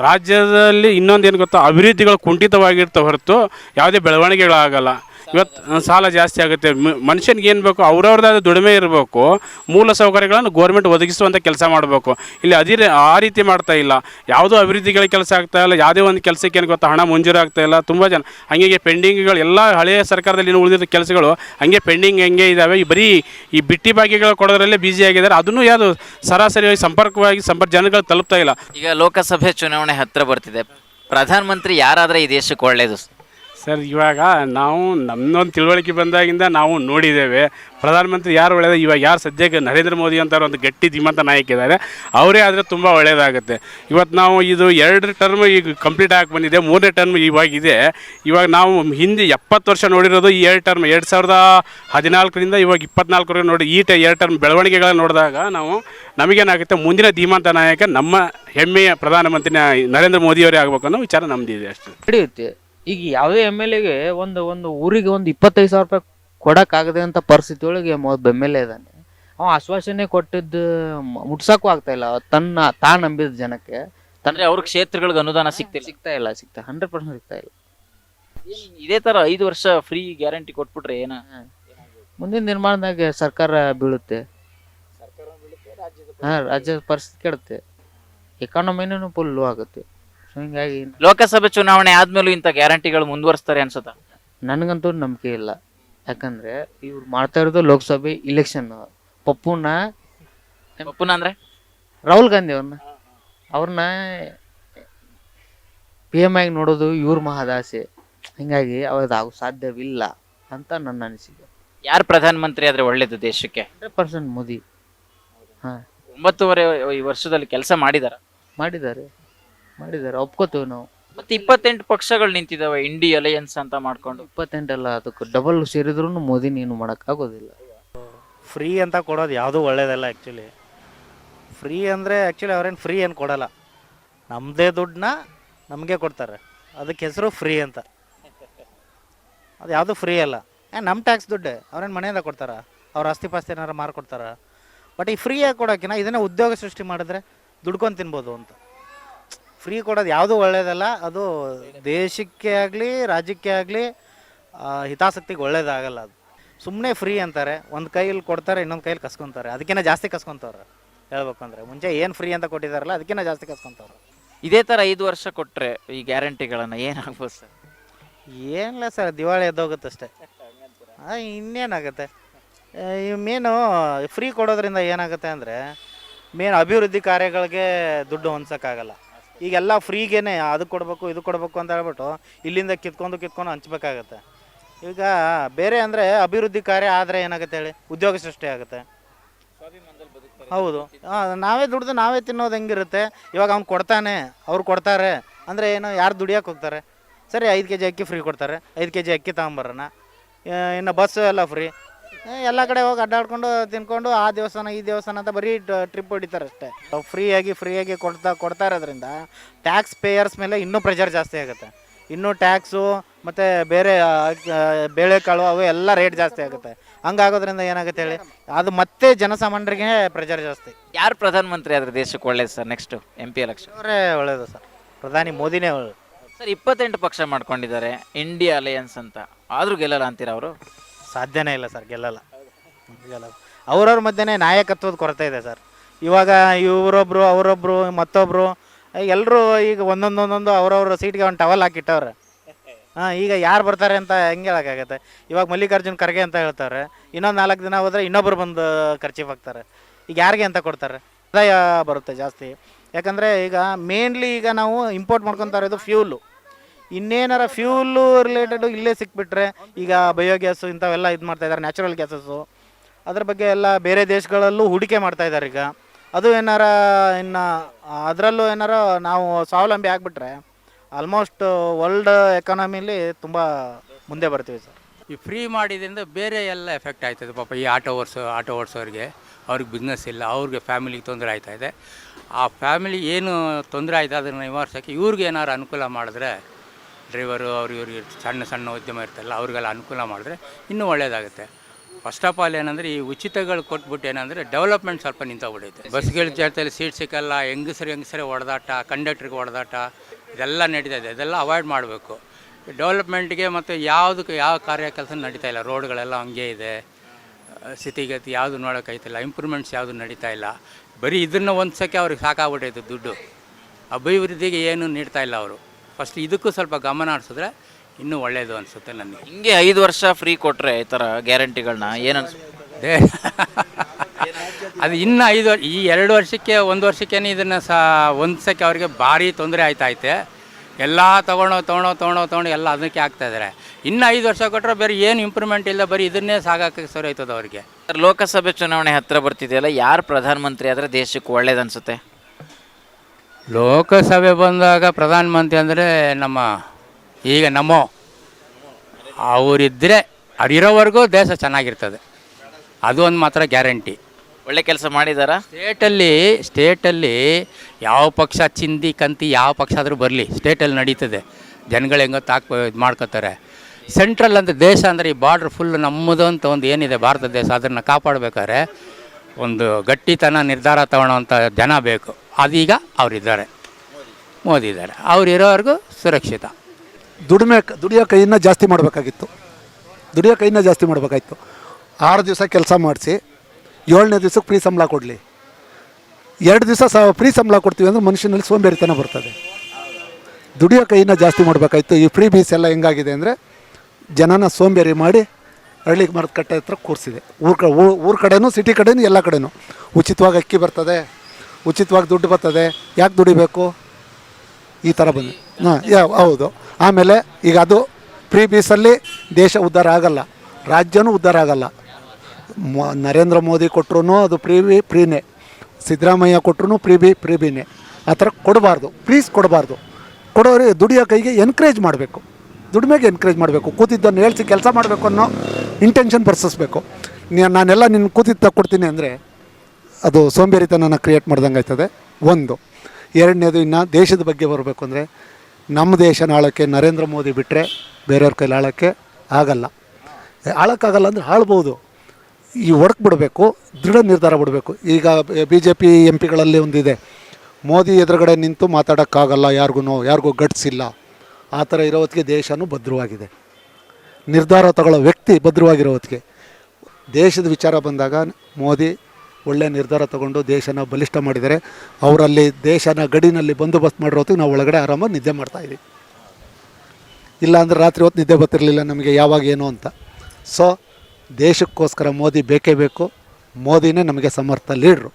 ರಾಜ್ಯದಲ್ಲಿ ಇನ್ನೊಂದು ಏನು ಗೊತ್ತಾ, ಅಭಿವೃದ್ಧಿಗಳು ಕುಂಠಿತವಾಗಿರ್ತವೆ ಹೊರತು ಯಾವುದೇ ಬೆಳವಣಿಗೆಗಳಾಗಲ್ಲ. ಇವತ್ತು ಸಾಲ ಜಾಸ್ತಿ ಆಗುತ್ತೆ. ಮನುಷ್ಯನಿಗೆ ಏನು ಬೇಕು ಅವ್ರವ್ರದ್ದಾದ ದುಡಿಮೆ ಇರಬೇಕು, ಮೂಲ ಸೌಕರ್ಯಗಳನ್ನು ಗೋರ್ಮೆಂಟ್ ಒದಗಿಸುವಂಥ ಕೆಲಸ ಮಾಡಬೇಕು. ಇಲ್ಲಿ ಅದೇ ಆ ರೀತಿ ಮಾಡ್ತಾ ಇಲ್ಲ. ಯಾವುದೋ ಅಭಿವೃದ್ಧಿಗಳ ಕೆಲಸ ಆಗ್ತಾ ಇಲ್ಲ, ಯಾವುದೇ ಒಂದು ಕೆಲಸಕ್ಕೆ ಏನು ಗೊತ್ತಾ, ಹಣ ಮಂಜೂರು ಆಗ್ತಾ ಇಲ್ಲ, ತುಂಬ ಜನ. ಹಂಗೆ ಪೆಂಡಿಂಗ್ಗಳು, ಎಲ್ಲ ಹಳೆಯ ಸರ್ಕಾರದಲ್ಲಿ ಏನು ಉಳಿದಿರೋ ಕೆಲಸಗಳು, ಹಂಗೆ ಪೆಂಡಿಂಗ್ ಹೆಂಗೆ ಇದ್ದಾವೆ ಈ ಬರೀ ಈ ಬಿಟ್ಟಿ ಬಾಕಿಗಳು ಕೊಡೋದ್ರಲ್ಲೇ ಬ್ಯುಸಿ ಆಗಿದ್ದಾರೆ. ಅದನ್ನು ಯಾವುದು ಸರಾಸರಿಯಾಗಿ ಸಂಪರ್ಕವಾಗಿ ಸಂಪರ್ಕ ಜನಗಳು ತಲುಪ್ತಾ ಇಲ್ಲ. ಈಗ ಲೋಕಸಭೆ ಚುನಾವಣೆ ಹತ್ತಿರ ಬರ್ತಿದೆ. ಪ್ರಧಾನಮಂತ್ರಿ ಯಾರಾದರೆ ಈ ದೇಶಕ್ಕೆ ಒಳ್ಳೇದು? ಸರ್, ಇವಾಗ ನಾವು ನಮ್ಮದೊಂದು ತಿಳುವಳಿಕೆ ಬಂದಾಗಿಂದ ನಾವು ನೋಡಿದ್ದೇವೆ. ಪ್ರಧಾನಮಂತ್ರಿ ಯಾರು ಒಳ್ಳೆಯದು ಇವಾಗ ಯಾರು ಸದ್ಯಕ್ಕೆ ನರೇಂದ್ರ ಮೋದಿ ಅಂತ ಒಂದು ಗಟ್ಟಿ ಧೀಮಂತ ನಾಯಕ ಇದ್ದಾರೆ. ಅವರೇ ಆದರೆ ತುಂಬ ಒಳ್ಳೆಯದಾಗುತ್ತೆ ಇವತ್ತು ನಾವು ಇದು ಎರಡು ಟರ್ಮ್ ಈಗ ಕಂಪ್ಲೀಟ್ ಆಗಿ ಬಂದಿದೆ, ಮೂರನೇ ಟರ್ಮ್ ಇವಾಗಿದೆ ಇವಾಗ ನಾವು ಹಿಂದೆ ಎಪ್ಪತ್ತು ವರ್ಷ ನೋಡಿರೋದು ಈ ಎರಡು ಟರ್ಮ್. ಎರಡು ಸಾವಿರದ ಹದಿನಾಲ್ಕರಿಂದ ಇವಾಗ ಇಪ್ಪತ್ನಾಲ್ಕರವರೆಗೆ ನೋಡಿ, ಈ ಟ, ಎರಡು ಟರ್ಮ್ ಬೆಳವಣಿಗೆಗಳನ್ನ ನೋಡಿದಾಗ ನಾವು ನಮಗೇನಾಗುತ್ತೆ, ಮುಂದಿನ ಧೀಮಂತ ನಾಯಕ ನಮ್ಮ ಹೆಮ್ಮೆಯ ಪ್ರಧಾನಮಂತ್ರಿ ನರೇಂದ್ರ ಮೋದಿಯವರೇ ಆಗಬೇಕು ಅನ್ನೋ ವಿಚಾರ ನಮ್ಮದಿದೆ ಅಷ್ಟೇ. ನಡೆಯುತ್ತೆ. ಈಗ ಯಾವುದೇ ಎಂ ಎಲ್ ಎಗೆ ಒಂದು ಒಂದು ಊರಿಗೆ ಒಂದು ಇಪ್ಪತ್ತೈದು ಸಾವಿರ ರೂಪಾಯಿ ಕೊಡೋಕ್ಕಾಗದೆ ಅಂತ ಪರಿಸ್ಥಿತಿ ಒಳಗೆ ಒಬ್ಬ ಎಂ ಎಲ್ ಎ ಇದ್ದಾನೆ. ಅವ ಆಶ್ವಾಸನೆ ಕೊಟ್ಟಿದ್ದು ಮುಟ್ಸಕ್ಕೂ ಆಗ್ತಾ ಇಲ್ಲ. ತನ್ನ ತಾ ನಂಬಿದ ಜನಕ್ಕೆ ತಂದ್ರೆ ಅವ್ರ ಕ್ಷೇತ್ರಗಳಿಗೆ ಅನುದಾನ ಸಿಗ್ತಿಲ್ಲ. ಸಿಗ್ತಾ ಇಲ್ಲ ಸಿಗ್ತಾ ಹಂಡ್ರೆಡ್ ಪರ್ಸೆಂಟ್ ಸಿಗ್ತಾ ಇಲ್ಲ. ಇದೇ ತರ ಐದು ವರ್ಷ ಫ್ರೀ ಗ್ಯಾರಂಟಿ ಕೊಟ್ಬಿಟ್ರೆ ಏನ? ಮುಂದಿನ ನಿರ್ಮಾಣದಾಗ ಸರ್ಕಾರ ಬೀಳುತ್ತೆ. ಹಾ ರಾಜ್ಯದ ಪರಿಸ್ಥಿತಿ ಕೆಡುತ್ತೆ. ಎಕಾನಮಿನೂ ಫುಲ್ ಲೋ ಆಗುತ್ತೆ. ಹಿಂಗಾಗಿ ಲೋಕಸಭೆ ಚುನಾವಣೆ ಆದ್ಮೇಲೂ ಇಂಥ ಗ್ಯಾರಂಟಿಗಳು ಮುಂದುವರಿಸ್ತಾರೆ ಅನ್ಸುತ್ತಾ? ನನಗಂತೂ ನಂಬಿಕೆ ಇಲ್ಲ. ಯಾಕಂದ್ರೆ ಇವ್ರು ಮಾಡ್ತಾ ಇರೋದು ಲೋಕಸಭೆ ಇಲೆಕ್ಷನ್ ಪಪ್ಪುನ ಪಪ್ಪುನ ಅಂದ್ರೆ? ರಾಹುಲ್ ಗಾಂಧಿ ಅವ್ರನ್ನ. ಅವ್ರನ್ನ ಪಿ ಎಂ ಆಗಿ ನೋಡೋದು ಇವ್ರ ಮಹದಾಸೆ. ಹಿಂಗಾಗಿ ಅವ್ರದ್ದು ಸಾಧ್ಯವಿಲ್ಲ ಅಂತ ನನ್ನ ಅನಿಸಿಕೆ. ಯಾರು ಪ್ರಧಾನಮಂತ್ರಿ ಆದ್ರೆ ಒಳ್ಳೇದು ದೇಶಕ್ಕೆ? Hundred percent Modi. ಹಾ. ಒಂಬತ್ತುವರೆ ಈ ವರ್ಷದಲ್ಲಿ ಕೆಲಸ ಮಾಡಿದಾರ? ಮಾಡಿದ್ದಾರೆ. ಮಾಡಿದ್ದಾರೆ ಒಪ್ಕೋತೀವಿ ನಾವು. ಮತ್ತೆ ಇಪ್ಪತ್ತೆಂಟು ಪಕ್ಷಗಳು ನಿಂತಿದಾವೆ ಇಂಡಿ ಅಲಯನ್ಸ್ ಅಂತ ಮಾಡ್ಕೊಂಡು. ಇಪ್ಪತ್ತೆಂಟಲ್ಲ ಅದಕ್ಕೆ ಡಬಲ್ ಸೇರಿದ್ರು ಮೋದಿ ನೀನು ಮಾಡೋಕ್ಕಾಗೋದಿಲ್ಲ. ಫ್ರೀ ಅಂತ ಕೊಡೋದು ಯಾವುದೂ ಒಳ್ಳೇದಲ್ಲ ಆ್ಯಕ್ಚುಲಿ ಫ್ರೀ ಅಂದರೆ ಆ್ಯಕ್ಚುಲಿ ಅವ್ರೇನು ಫ್ರೀ ಏನು ಕೊಡಲ್ಲ. ನಮ್ಮದೇ ದುಡ್ಡನ್ನ ನಮಗೆ ಕೊಡ್ತಾರೆ. ಅದಕ್ಕೆ ಹೆಸರು ಫ್ರೀ ಅಂತ. ಅದು ಯಾವುದು ಫ್ರೀ ಅಲ್ಲ. ಏ ನಮ್ಮ ಟ್ಯಾಕ್ಸ್ ದುಡ್ಡು ಅವ್ರೇನು ಮನೆಯಿಂದ ಕೊಡ್ತಾರ? ಅವ್ರ ಆಸ್ತಿ ಪಾಸ್ತಿ ಏನಾರು ಮಾರ್ಕೊಡ್ತಾರ? ಬಟ್ ಈ ಫ್ರೀಯಾಗಿ ಕೊಡೋಕಿನ ಇದನ್ನೇ ಉದ್ಯೋಗ ಸೃಷ್ಟಿ ಮಾಡಿದ್ರೆ ದುಡ್ಕೊಂಡು ತಿನ್ಬೋದು ಅಂತ. ಫ್ರೀ ಕೊಡೋದು ಯಾವುದೂ ಒಳ್ಳೇದಲ್ಲ ಅದು ದೇಶಕ್ಕೆ ಆಗಲಿ ರಾಜ್ಯಕ್ಕೆ ಆಗಲಿ ಹಿತಾಸಕ್ತಿಗೆ ಒಳ್ಳೇದಾಗಲ್ಲ ಅದು. ಸುಮ್ಮನೆ ಫ್ರೀ ಅಂತಾರೆ ಒಂದು ಕೈಯಲ್ಲಿ ಕೊಡ್ತಾರೆ ಇನ್ನೊಂದು ಕೈಯಲ್ಲಿ ಕಸ್ಕೊಂತಾರೆ. ಅದಕ್ಕಿಂತ ಜಾಸ್ತಿ ಕಸ್ಕೊಂತವ್ರೆ ಹೇಳ್ಬೇಕಂದ್ರೆ ಅಂದರೆ. ಮುಂಚೆ ಏನು ಫ್ರೀ ಅಂತ ಕೊಟ್ಟಿದ್ದಾರಲ್ಲ ಅದಕ್ಕಿಂತ ಜಾಸ್ತಿ ಕಸ್ಕೊಂತವ್ರೆ. ಇದೇ ಥರ ಐದು ವರ್ಷ ಕೊಟ್ಟರೆ ಈ ಗ್ಯಾರಂಟಿಗಳನ್ನು ಏನಾಗ್ಬೋದು ಸರ್? ಏನಿಲ್ಲ ಸರ್ ದಿವಾಳಿ ಎದ್ದೋಗುತ್ತೆ ಅಷ್ಟೇ. ಆ, ಇನ್ನೇನಾಗುತ್ತೆ? ಮೇನು ಫ್ರೀ ಕೊಡೋದ್ರಿಂದ ಏನಾಗುತ್ತೆ ಅಂದರೆ ಮೇನ್ ಅಭಿವೃದ್ಧಿ ಕಾರ್ಯಗಳಿಗೆ ದುಡ್ಡು ಹೊಂದ್ಸೋಕ್ಕಾಗಲ್ಲ. ಈಗೆಲ್ಲ ಫ್ರೀಗೇನೆ, ಅದು ಕೊಡಬೇಕು, ಇದು ಕೊಡಬೇಕು ಅಂತ ಹೇಳ್ಬಿಟ್ಟು ಇಲ್ಲಿಂದ ಕಿತ್ಕೊಂಡು ಕಿತ್ಕೊಂಡು ಹಂಚ್ಬೇಕಾಗತ್ತೆ. ಈಗ ಬೇರೆ ಅಂದರೆ ಅಭಿವೃದ್ಧಿ ಕಾರ್ಯ ಆದರೆ ಏನಾಗುತ್ತೆ ಹೇಳಿ? ಉದ್ಯೋಗ ಸೃಷ್ಟಿ ಆಗುತ್ತೆ. ಹೌದು. ನಾವೇ ದುಡ್ದು ನಾವೇ ತಿನ್ನೋದು ಹೆಂಗಿರುತ್ತೆ? ಇವಾಗ ಅವ್ನು ಕೊಡ್ತಾನೆ, ಅವ್ರು ಕೊಡ್ತಾರೆ, ಅಂದರೆ ಏನು ಯಾರು ದುಡಿಯೋಕೆ ಹೋಗ್ತಾರೆ? ಸರಿ, ಐದು ಕೆ ಜಿ ಅಕ್ಕಿ ಫ್ರೀ ಕೊಡ್ತಾರೆ, ಐದು ಕೆ ಜಿ ಅಕ್ಕಿ ತಗೊಂಬರೋಣ. ಇನ್ನು ಬಸ್ಸು ಎಲ್ಲ ಫ್ರೀ ಎಲ್ಲ ಕಡೆ ಹೋಗಿ ಅಡ್ಡಾಡ್ಕೊಂಡು ತಿನ್ಕೊಂಡು ಆ ದೇವಸ್ಥಾನ ಈ ದೇವಸ್ಥಾನ ಅಂತ ಬರೀ ಟ್ರಿಪ್ ಹೊಡಿತಾರೆ ಅಷ್ಟೇ. ಫ್ರೀಯಾಗಿ ಫ್ರೀಯಾಗಿ ಕೊಡ್ತಾ ಕೊಡ್ತಾ ಇರೋದ್ರಿಂದ ಟ್ಯಾಕ್ಸ್ ಪೇಯರ್ಸ್ ಮೇಲೆ ಇನ್ನೂ ಪ್ರೆಷರ್ ಜಾಸ್ತಿ ಆಗುತ್ತೆ. ಇನ್ನೂ ಟ್ಯಾಕ್ಸು ಮತ್ತು ಬೇರೆ ಬೇಳೆಕಾಳು ಅವು ಎಲ್ಲ ರೇಟ್ ಜಾಸ್ತಿ ಆಗುತ್ತೆ. ಹಂಗಾಗೋದ್ರಿಂದ ಏನಾಗುತ್ತೆ ಹೇಳಿ ಅದು ಮತ್ತೆ ಜನಸಾಮಾನ್ಯರಿಗೆ ಪ್ರೆಷರ್ ಜಾಸ್ತಿ. ಯಾರು ಪ್ರಧಾನಮಂತ್ರಿ ಆದರೆ ದೇಶಕ್ಕೆ ಒಳ್ಳೇದು sir next M P election ಅವರೇ ಒಳ್ಳೇದು ಸರ್. ಪ್ರಧಾನಿ ಮೋದಿನೇ ಸರ್ ಇಪ್ಪತ್ತೆಂಟು ಪಕ್ಷ ಮಾಡ್ಕೊಂಡಿದ್ದಾರೆ ಇಂಡಿಯಾ ಅಲಯನ್ಸ್ ಅಂತ. ಆದರೂ ಗೆಲ್ಲಲ್ಲ ಅಂತೀರಾ ಅವರು? ಸಾಧ್ಯನೇ ಇಲ್ಲ ಸರ್, ಗೆಲ್ಲಲ್ಲ. ಗೆಲ್ಲಲ್ಲ. ಅವ್ರವ್ರ ಮಧ್ಯೆ ನಾಯಕತ್ವದ ಕೊರತೆ ಇದೆ ಸರ್. ಇವಾಗ ಇವರೊಬ್ರು ಅವರೊಬ್ಬರು ಮತ್ತೊಬ್ಬರು ಎಲ್ಲರೂ ಈಗ ಒಂದೊಂದೊಂದೊಂದು ಒಂದೊಂದು ಅವ್ರವ್ರ ಸೀಟ್ಗೆ ಒಂದು ಟವಲ್ ಹಾಕಿಟ್ಟವ್ರೆ. ಹಾಂ, ಈಗ ಯಾರು ಬರ್ತಾರೆ ಅಂತ ಹೆಂಗೆ ಹೇಳೋಕ್ಕಾಗತ್ತೆ? ಇವಾಗ ಮಲ್ಲಿಕಾರ್ಜುನ್ ಖರ್ಗೆ ಅಂತ ಹೇಳ್ತಾರೆ. ಇನ್ನೊಂದು ನಾಲ್ಕು ದಿನ ಹೋದರೆ ಇನ್ನೊಬ್ಬರು ಬಂದು ಖರ್ಚಿಗೆ ಹಾಕ್ತಾರೆ ಈಗ ಯಾರಿಗೆ ಅಂತ ಕೊಡ್ತಾರೆ? ಆದಾಯ ಬರುತ್ತೆ ಜಾಸ್ತಿ. ಯಾಕಂದರೆ ಈಗ ಮೇನ್ಲಿ ಈಗ ನಾವು ಇಂಪೋರ್ಟ್ ಮಾಡ್ಕೊತಾ ಇರೋದು ಫ್ಯೂಲು ಇನ್ನೇನಾರ ಫ್ಯೂಲು ರಿಲೇಟೆಡು ಇಲ್ಲೇ ಸಿಕ್ಬಿಟ್ರೆ ಈಗ ಬಯೋಗ್ಯಾಸು ಇಂಥವೆಲ್ಲ ಇದು ಮಾಡ್ತಾ ಇದ್ದಾರೆ ನ್ಯಾಚುರಲ್ ಗ್ಯಾಸಸ್ಸು ಅದ್ರ ಬಗ್ಗೆ ಎಲ್ಲ ಬೇರೆ ದೇಶಗಳಲ್ಲೂ ಹೂಡಿಕೆ ಮಾಡ್ತಾ ಇದ್ದಾರೆ ಈಗ. ಅದು ಏನಾರ ಇನ್ನು ಅದರಲ್ಲೂ ಏನಾರ ನಾವು ಸ್ವಾವಲಂಬಿ ಆಗಿಬಿಟ್ರೆ ಆಲ್ಮೋಸ್ಟ್ ವರ್ಲ್ಡ್ ಎಕಾನಮಿಲಿ ತುಂಬ ಮುಂದೆ ಬರ್ತೀವಿ ಸರ್. ಈ ಫ್ರೀ ಮಾಡಿದ್ರಿಂದ ಬೇರೆ ಎಲ್ಲ ಎಫೆಕ್ಟ್ ಆಯ್ತದೆ ಪಾಪ ಈ ಆಟೋ ಓಡಿಸೋ ಆಟೋ ಓಡಿಸೋರಿಗೆ ಅವ್ರಿಗೆ. ಬಿಸ್ನೆಸ್ ಇಲ್ಲ, ಅವ್ರಿಗೆ ಫ್ಯಾಮಿಲಿಗೆ ತೊಂದರೆ ಆಯ್ತಾ ಇದೆ. ಆ ಫ್ಯಾಮಿಲಿ ಏನು ತೊಂದರೆ ಆಯ್ತು ಅದನ್ನು ನಿವಾರಿಸೋಕ್ಕೆ ಇವ್ರಿಗೆ ಏನಾರು ಅನುಕೂಲ ಮಾಡಿದ್ರೆ ಡ್ರೈವರು ಅವ್ರು ಇವ್ರಿಗೆ ಸಣ್ಣ ಸಣ್ಣ ಉದ್ಯಮ ಇರ್ತಲ್ಲ, ಅವ್ರಿಗೆಲ್ಲ ಅನುಕೂಲ ಮಾಡಿದ್ರೆ ಇನ್ನೂ ಒಳ್ಳೆಯದಾಗುತ್ತೆ ಫಸ್ಟ್ ಆಫ್ ಆಲ್ ಏನಂದರೆ, ಈ ಉಚಿತಗಳು ಕೊಟ್ಬಿಟ್ಟು ಏನಂದರೆ ಡೆವಲಪ್ಮೆಂಟ್ ಸ್ವಲ್ಪ ನಿಂತೋಗ್ಬಿಟ್ಟೈತೆ ಬಸ್ಗಳ ಜಾತಿಯಲ್ಲಿ ಸೀಟ್ ಸಿಕ್ಕಲ್ಲ, ಹೆಂಗಸರು ಹೆಂಗಸರೇ ಹೊಡೆದಾಟ ಕಂಡಕ್ಟ್ರಿಗೆ ಹೊಡೆದಾಟ, ಇದೆಲ್ಲ ನಡೀತಾ ಇದೆ. ಇದೆಲ್ಲ ಅವಾಯ್ಡ್ ಮಾಡಬೇಕು. ಡೆವಲಪ್ಮೆಂಟ್ಗೆ ಮತ್ತು ಯಾವುದಕ್ಕೆ ಯಾವ ಕಾರ್ಯ ಕೆಲಸ ನಡೀತಾ ಇಲ್ಲ. ರೋಡ್ಗಳೆಲ್ಲ ಹಂಗೆ ಇದೆ. ಸ್ಥಿತಿಗತಿ ಯಾವುದು ನೋಡೋಕ್ಕಾಯ್ತಿಲ್ಲ ಇಂಪ್ರೂವ್ಮೆಂಟ್ಸ್ ಯಾವುದು ನಡೀತಾ ಇಲ್ಲ. ಬರೀ ಇದನ್ನು ಒಂದ್ಸಕ್ಕೆ ಅವ್ರಿಗೆ ಸಾಕಾಗ್ಬಿಟ್ಟೈತೆ ದುಡ್ಡು. ಅಭಿವೃದ್ಧಿಗೆ ಏನು ನೀಡ್ತಾ ಇಲ್ಲ ಅವರು. ಫಸ್ಟ್ ಇದಕ್ಕೂ ಸ್ವಲ್ಪ ಗಮನ ಹರಿಸಿದ್ರೆ ಇನ್ನೂ ಒಳ್ಳೆಯದು ಅನಿಸುತ್ತೆ ನನಗೆ. ಹಿಂಗೆ ಐದು ವರ್ಷ ಫ್ರೀ ಕೊಟ್ಟರೆ ಈ ಥರ ಗ್ಯಾರಂಟಿಗಳನ್ನ ಏನು ಅದು. ಇನ್ನು ಐದು ಈ ಎರಡು ವರ್ಷಕ್ಕೆ ಒಂದು ವರ್ಷಕ್ಕೇನೆ ಇದನ್ನು ಸಹ ಹೊಂದ್ಸೋಕ್ಕೆ ಅವ್ರಿಗೆ ಭಾರಿ ತೊಂದರೆ ಆಯ್ತಾ ಐತೆ ಎಲ್ಲ ತೊಗೊಳೋ ತೊಗೊಳೋ ತೊಗೊಳೋ ತೊಗೊಂಡು ಎಲ್ಲ ಅದಕ್ಕೆ ಆಗ್ತಾ ಇದ್ದಾರೆ ಇನ್ನು ಐದು ವರ್ಷ ಕೊಟ್ಟರೆ ಬೇರೆ ಏನು ಇಂಪ್ರೂವ್ಮೆಂಟ್ ಇಲ್ಲ ಬರೀ ಇದನ್ನೇ ಸಾಗಕ್ಕೆ ಸರಿ ಆಯ್ತದ ಅವ್ರಿಗೆ. ಸರ್ ಲೋಕಸಭೆ ಚುನಾವಣೆ ಹತ್ತಿರ ಬರ್ತಿದೆಯಲ್ಲ ಯಾರು ಪ್ರಧಾನಮಂತ್ರಿ ಆದರೆ ದೇಶಕ್ಕೆ ಒಳ್ಳೇದನ್ಸುತ್ತೆ ಲೋಕಸಭೆ ಬಂದಾಗ ಪ್ರಧಾನಮಂತ್ರಿ ಅಂದರೆ ನಮ್ಮ ಈಗ ನಮೋ ಅವರಿದ್ದರೆ ಅವರಿರೋವರೆಗೂ ದೇಶ ಚೆನ್ನಾಗಿರ್ತದೆ. ಅದು ಒಂದು ಮಾತ್ರ ಗ್ಯಾರಂಟಿ. ಒಳ್ಳೆ ಕೆಲಸ ಮಾಡಿದಾರಾ? ಸ್ಟೇಟಲ್ಲಿ ಸ್ಟೇಟಲ್ಲಿ ಯಾವ ಪಕ್ಷ ಚಿಂದಿ ಕಂತಿ ಯಾವ ಪಕ್ಷ ಆದರೂ ಬರಲಿ ಸ್ಟೇಟಲ್ಲಿ ನಡೀತದೆ. ಜನಗಳು ಹೆಂಗೋ ತಾಕ್ ಇದು ಮಾಡ್ಕೋತಾರೆ. ಸೆಂಟ್ರಲ್ ಅಂತ ದೇಶ ಅಂದರೆ ಈ ಬಾರ್ಡ್ರ್ ಫುಲ್ ನಮ್ಮದು ಅಂತ ಒಂದು ಏನಿದೆ ಭಾರತ ದೇಶ ಅದನ್ನು ಕಾಪಾಡಬೇಕಾದ್ರೆ ಒಂದು ಗಟ್ಟಿತನ ನಿರ್ಧಾರ ತಗೊಳ್ಳೋವಂಥ ಜನ ಬೇಕು. ಅದೀಗ ಅವರಿದ್ದಾರೆ. ಮೋದಿ ಇದ್ದಾರೆ. ಅವ್ರು ಇರೋವರೆಗೂ ಸುರಕ್ಷಿತ. ದುಡಿಮೆ ದುಡಿಯೋ ಕೈಯನ್ನು ಜಾಸ್ತಿ ಮಾಡಬೇಕಾಗಿತ್ತು. ದುಡಿಯೋ ಕೈಯನ್ನು ಜಾಸ್ತಿ ಮಾಡಬೇಕಾಗಿತ್ತು. ಆರು ದಿವಸ ಕೆಲಸ ಮಾಡಿಸಿ, ಏಳನೇ ದಿವ್ಸಕ್ಕೆ ಫ್ರೀ ಸಂಬಳ ಕೊಡಲಿ. ಎರಡು ದಿವಸ ಸ ಫ್ರೀ ಸಂಬಳ ಕೊಡ್ತೀವಿ ಅಂದರೆ ಮನುಷ್ಯನಲ್ಲಿ ಸೋಂಬೇರಿತನ ಬರ್ತದೆ. ದುಡಿಯೋ ಕೈಯನ್ನು ಜಾಸ್ತಿ ಮಾಡಬೇಕಾಯ್ತು ಈ ಫ್ರೀ ಬೀಸ್ ಎಲ್ಲ ಹೆಂಗಾಗಿದೆ ಅಂದರೆ ಜನನ ಸೋಂಬೇರಿ ಮಾಡಿ ಹಳ್ಳಿಗೆ ಮರದ ಕಟ್ಟೆ ಹತ್ರ ಕೂರಿಸಿದೆ. ಊರು ಕ ಊರ ಕಡೆನೂ ಸಿಟಿ ಕಡೆನೂ, ಎಲ್ಲ ಕಡೆನೂ. ಉಚಿತವಾಗಿ ಅಕ್ಕಿ ಬರ್ತದೆ. ಉಚಿತವಾಗಿ ದುಡ್ಡು ಬರ್ತದೆ. ಯಾಕೆ ದುಡಿಬೇಕು? ಈ ಥರ ಬಂದು ಹಾಂ, ಯಾ, ಹೌದು. ಆಮೇಲೆ ಈಗ ಅದು ಫ್ರೀ ಬೀಸಲ್ಲಿ ದೇಶ ಉದ್ಧಾರ ಆಗಲ್ಲ. ರಾಜ್ಯನೂ ಉದ್ಧಾರ ಆಗಲ್ಲ. ಮೊ, ನರೇಂದ್ರ ಮೋದಿ ಕೊಟ್ಟರು ಅದು ಪ್ರೀ ಬಿ ಫ್ರೀನೇ ಸಿದ್ದರಾಮಯ್ಯ ಕೊಟ್ಟರು ಪ್ರೀ ಬಿ, ಪ್ರೀ ಬಿನೇ. ಆ ಥರ ಕೊಡಬಾರ್ದು. ಪ್ಲೀಸ್ ಕೊಡಬಾರ್ದು. ಕೊಡೋರಿಗೆ, ದುಡಿಯೋ ಕೈಗೆ ಎನ್ಕರೇಜ್ ಮಾಡಬೇಕು. ದುಡಿಮೆಗೆ ಎನ್ಕರೇಜ್ ಮಾಡಬೇಕು. ಕೂತಿದ್ದನ್ನು ಹೇಳ್ಸಿ ಕೆಲಸ ಮಾಡಬೇಕು ಅನ್ನೋ ಇಂಟೆನ್ಷನ್ ಬರ್ಸಿಸ್ಬೇಕು. ನಾನೆಲ್ಲ ನಿನ್ನ ಕೂತಿದ್ದ ಕೊಡ್ತೀನಿ ಅಂದರೆ ಅದು ಸೋಂಬೇರಿತನನ ಕ್ರಿಯೇಟ್ ಮಾಡ್ದಂಗೆ ಆಯ್ತದೆ. ಒಂದು. ಎರಡನೇದು ಇನ್ನು ದೇಶದ ಬಗ್ಗೆ ಬರಬೇಕು ಅಂದರೆ ನಮ್ಮ ದೇಶನ ಆಳೋಕ್ಕೆ ನರೇಂದ್ರ ಮೋದಿ ಬಿಟ್ಟರೆ ಬೇರೆಯವ್ರ ಕೈಲಿ ಆಳೋಕ್ಕೆ ಆಗಲ್ಲ. ಆಳೋಕ್ಕಾಗಲ್ಲ ಅಂದರೆ ಆಳ್ಬೋದು. ಈ ಒಡಕ್ ಬಿಡಬೇಕು, ದೃಢ ನಿರ್ಧಾರ ಬಿಡಬೇಕು. ಈಗ ಬಿ ಜೆ ಪಿ ಎಂ ಪಿಗಳಲ್ಲಿ ಒಂದಿದೆ. ಮೋದಿ ಎದುರುಗಡೆ ನಿಂತು ಮಾತಾಡೋಕ್ಕಾಗಲ್ಲ ಯಾರಿಗೂ ಯಾರಿಗೂ ಗಟ್ಸ್ ಇಲ್ಲ ಆ ಥರ ಇರೋ ಹೊತ್ತಿಗೆ ದೇಶನೂ ಭದ್ರವಾಗಿದೆ. ನಿರ್ಧಾರ ತಗೊಳ್ಳೋ ವ್ಯಕ್ತಿ ಭದ್ರವಾಗಿರೋ ಹೊತ್ತಿಗೆ. ದೇಶದ ವಿಚಾರ ಬಂದಾಗ ಮೋದಿ ಒಳ್ಳೆಯ ನಿರ್ಧಾರ ತಗೊಂಡು ದೇಶನ ಬಲಿಷ್ಠ ಮಾಡಿದ್ದಾರೆ ಅವರಲ್ಲಿ ದೇಶನ ಗಡಿನಲ್ಲಿ ಬಂದೋಬಸ್ತ್ ಮಾಡಿರೋ ಹೊತ್ತಿಗೆ ನಾವು ಒಳಗಡೆ ಆರಾಮಾಗಿ ನಿದ್ದೆ ಮಾಡ್ತಾಯಿದ್ವಿ ಇಲ್ಲ ಅಂದರೆ ರಾತ್ರಿ ಹೊತ್ತು ನಿದ್ದೆ ಬರ್ತಿರಲಿಲ್ಲ ನಮಗೆ ಯಾವಾಗ ಏನು ಅಂತ. ಸೊ ದೇಶಕ್ಕೋಸ್ಕರ ಮೋದಿ ಬೇಕೇ ಬೇಕು. ಮೋದಿನೇ ನಮಗೆ ಸಮರ್ಥ ಲೀಡ್ರು.